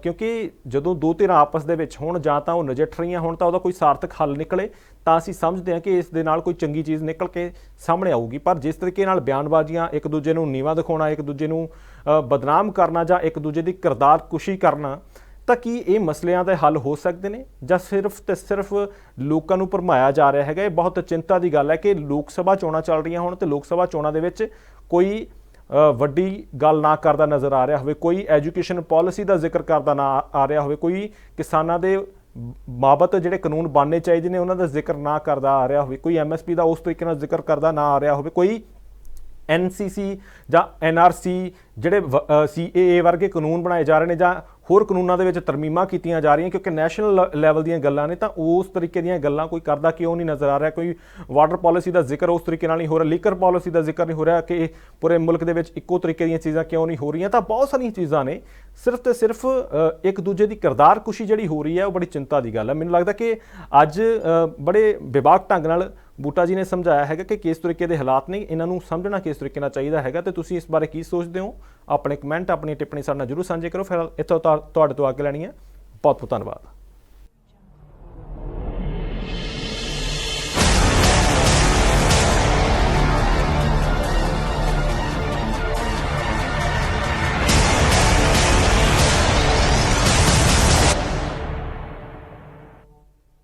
ਕਿਉਂਕਿ ਜਦੋਂ ਦੋ ਧਿਰਾਂ ਆਪਸ ਦੇ ਵਿੱਚ ਹੋਣ ਜਾਂ ਤਾਂ ਉਹ ਨਜਿੱਠ ਰਹੀਆਂ ਹੋਣ ਤਾਂ ਉਹਦਾ ਕੋਈ ਸਾਰਥਕ ਹੱਲ ਨਿਕਲੇ, ਤਾਂ ਅਸੀਂ ਸਮਝਦੇ ਹਾਂ ਕਿ ਇਸ ਦੇ ਨਾਲ ਕੋਈ ਚੰਗੀ ਚੀਜ਼ ਨਿਕਲ ਕੇ ਸਾਹਮਣੇ ਆਊਗੀ। ਪਰ ਜਿਸ ਤਰੀਕੇ ਨਾਲ ਬਿਆਨਬਾਜ਼ੀਆਂ ਇੱਕ ਦੂਜੇ ਨੂੰ ਨੀਵਾ ਦਿਖਾਉਣਾ, ਇੱਕ ਦੂਜੇ ਨੂੰ ਬਦਨਾਮ ਕਰਨਾ ਜਾਂ ਇੱਕ ਦੂਜੇ ਦੀ ਕਿਰਦਾਰ ਕੁਸ਼ੀ ਕਰਨਾ ਤਾਂ ਕੀ ਇਹ ਮਸਲਿਆਂ ਦੇ ਹੱਲ ਹੋ ਸਕਦੇ ਨੇ? ਜਾਂ ਸਿਰਫ ਤੇ ਸਿਰਫ ਲੋਕਾਂ ਨੂੰ ਭਰਮਾਇਆ ਜਾ ਰਿਹਾ ਹੈਗਾ? ਇਹ ਬਹੁਤ ਚਿੰਤਾ ਦੀ ਗੱਲ ਹੈ ਕਿ ਲੋਕ ਸਭਾ ਚੋਣਾਂ ਚੱਲ ਰਹੀਆਂ ਹੋਣ ਤੇ ਲੋਕ ਸਭਾ ਚੋਣਾਂ ਦੇ ਵਿੱਚ ਕੋਈ ਵੱਡੀ ਗੱਲ ਨਾ ਕਰਦਾ ਨਜ਼ਰ ਆ ਰਿਹਾ ਹੋਵੇ, ਕੋਈ ਐਜੂਕੇਸ਼ਨ ਪਾਲਿਸੀ ਦਾ ਜ਼ਿਕਰ ਕਰਦਾ ਨਾ ਆ ਰਿਹਾ ਹੋਵੇ, ਕੋਈ ਕਿਸਾਨਾਂ ਦੇ ਬਾਬਤ ਜਿਹੜੇ ਕਾਨੂੰਨ ਬਣਨੇ ਚਾਹੀਦੇ ਨੇ, ਉਹਨਾਂ ਦਾ ਜ਼ਿਕਰ ਨਾ ਕਰਦਾ ਆ ਰਿਹਾ ਹੋਵੇ, ਕੋਈ ਐਮਐਸਪੀ ਦਾ ਉਸ ਤਰੀਕੇ ਨਾਲ ਜ਼ਿਕਰ ਕਰਦਾ ਨਾ ਆ ਰਿਹਾ ਹੋਵੇ, ਕੋਈ ਐਨਸੀਸੀ ਜਾਂ ਐਨਆਰਸੀ ਜਿਹੜੇ ਸੀਏਏ ਵਰਗੇ ਕਾਨੂੰਨ ਬਣਾਏ ਜਾ ਰਹੇ ਨੇ ਜਾਂ ਹੋਰ ਕਾਨੂੰਨਾਂ ਦੇ ਵਿੱਚ ਤਰਮੀਮਾਂ ਕੀਤੀਆਂ ਜਾ ਰਹੀਆਂ, ਕਿਉਂਕਿ ਨੈਸ਼ਨਲ ਲੈਵਲ ਦੀਆਂ ਗੱਲਾਂ ਨੇ, ਤਾਂ ਉਸ ਤਰੀਕੇ ਦੀਆਂ ਗੱਲਾਂ ਕੋਈ ਕਰਦਾ ਕਿਉਂ ਨਹੀਂ ਨਜ਼ਰ ਆ ਰਿਹਾ? ਕੋਈ ਵਾਟਰ ਪਾਲਿਸੀ ਦਾ ਜ਼ਿਕਰ ਉਸ ਤਰੀਕੇ ਨਾਲ ਨਹੀਂ ਹੋ ਰਿਹਾ ਲੀਕਰ ਪਾਲਿਸੀ ਦਾ ਜ਼ਿਕਰ ਨਹੀਂ ਹੋ ਰਿਹਾ ਕਿ ਪੂਰੇ ਮੁਲਕ ਦੇ ਵਿੱਚ ਇੱਕੋ ਤਰੀਕੇ ਦੀਆਂ ਚੀਜ਼ਾਂ ਕਿਉਂ ਨਹੀਂ ਹੋ ਰਹੀਆਂ? ਤਾਂ ਬਹੁਤ ਸਾਰੀਆਂ ਚੀਜ਼ਾਂ ਨੇ, ਸਿਰਫ ਤੇ ਸਿਰਫ ਇੱਕ ਦੂਜੇ ਦੀ ਕਿਰਦਾਰ ਕੁਸ਼ੀ ਜਿਹੜੀ ਹੋ ਰਹੀ ਹੈ, ਉਹ ਬੜੀ ਚਿੰਤਾ ਦੀ ਗੱਲ ਹੈ। ਮੈਨੂੰ ਲੱਗਦਾ ਕਿ ਅੱਜ ਬੜੇ ਵਿਵਾਕ ਢੰਗ ਨਾਲ ਬੂਟਾ ਜੀ ਨੇ ਸਮਝਾਇਆ ਹੈਗਾ ਕਿ ਕਿਸ ਤਰੀਕੇ ਦੇ ਹਾਲਾਤ ਨੇ, ਇਹਨਾਂ ਨੂੰ ਸਮਝਣਾ ਕਿਸ ਤਰੀਕੇ ਨਾਲ ਚਾਹੀਦਾ ਹੈਗਾ ਤੇ ਤੁਸੀਂ ਇਸ ਬਾਰੇ ਕੀ ਸੋਚਦੇ ਹੋ? ਆਪਣੇ ਕਮੈਂਟ ਆਪਣੀ ਟਿੱਪਣੀ ਸਾਡੇ ਨਾਲ ਜਰੂਰ ਸਾਂਝੇ ਕਰੋ। ਫਿਰ ਇੱਥੋਂ ਤੁਹਾ- ਤੁਹਾਡੇ ਤੋਂ ਅੱਗੇ ਲੈਣੀ ਹੈ। ਬਹੁਤ ਬਹੁਤ ਧੰਨਵਾਦ।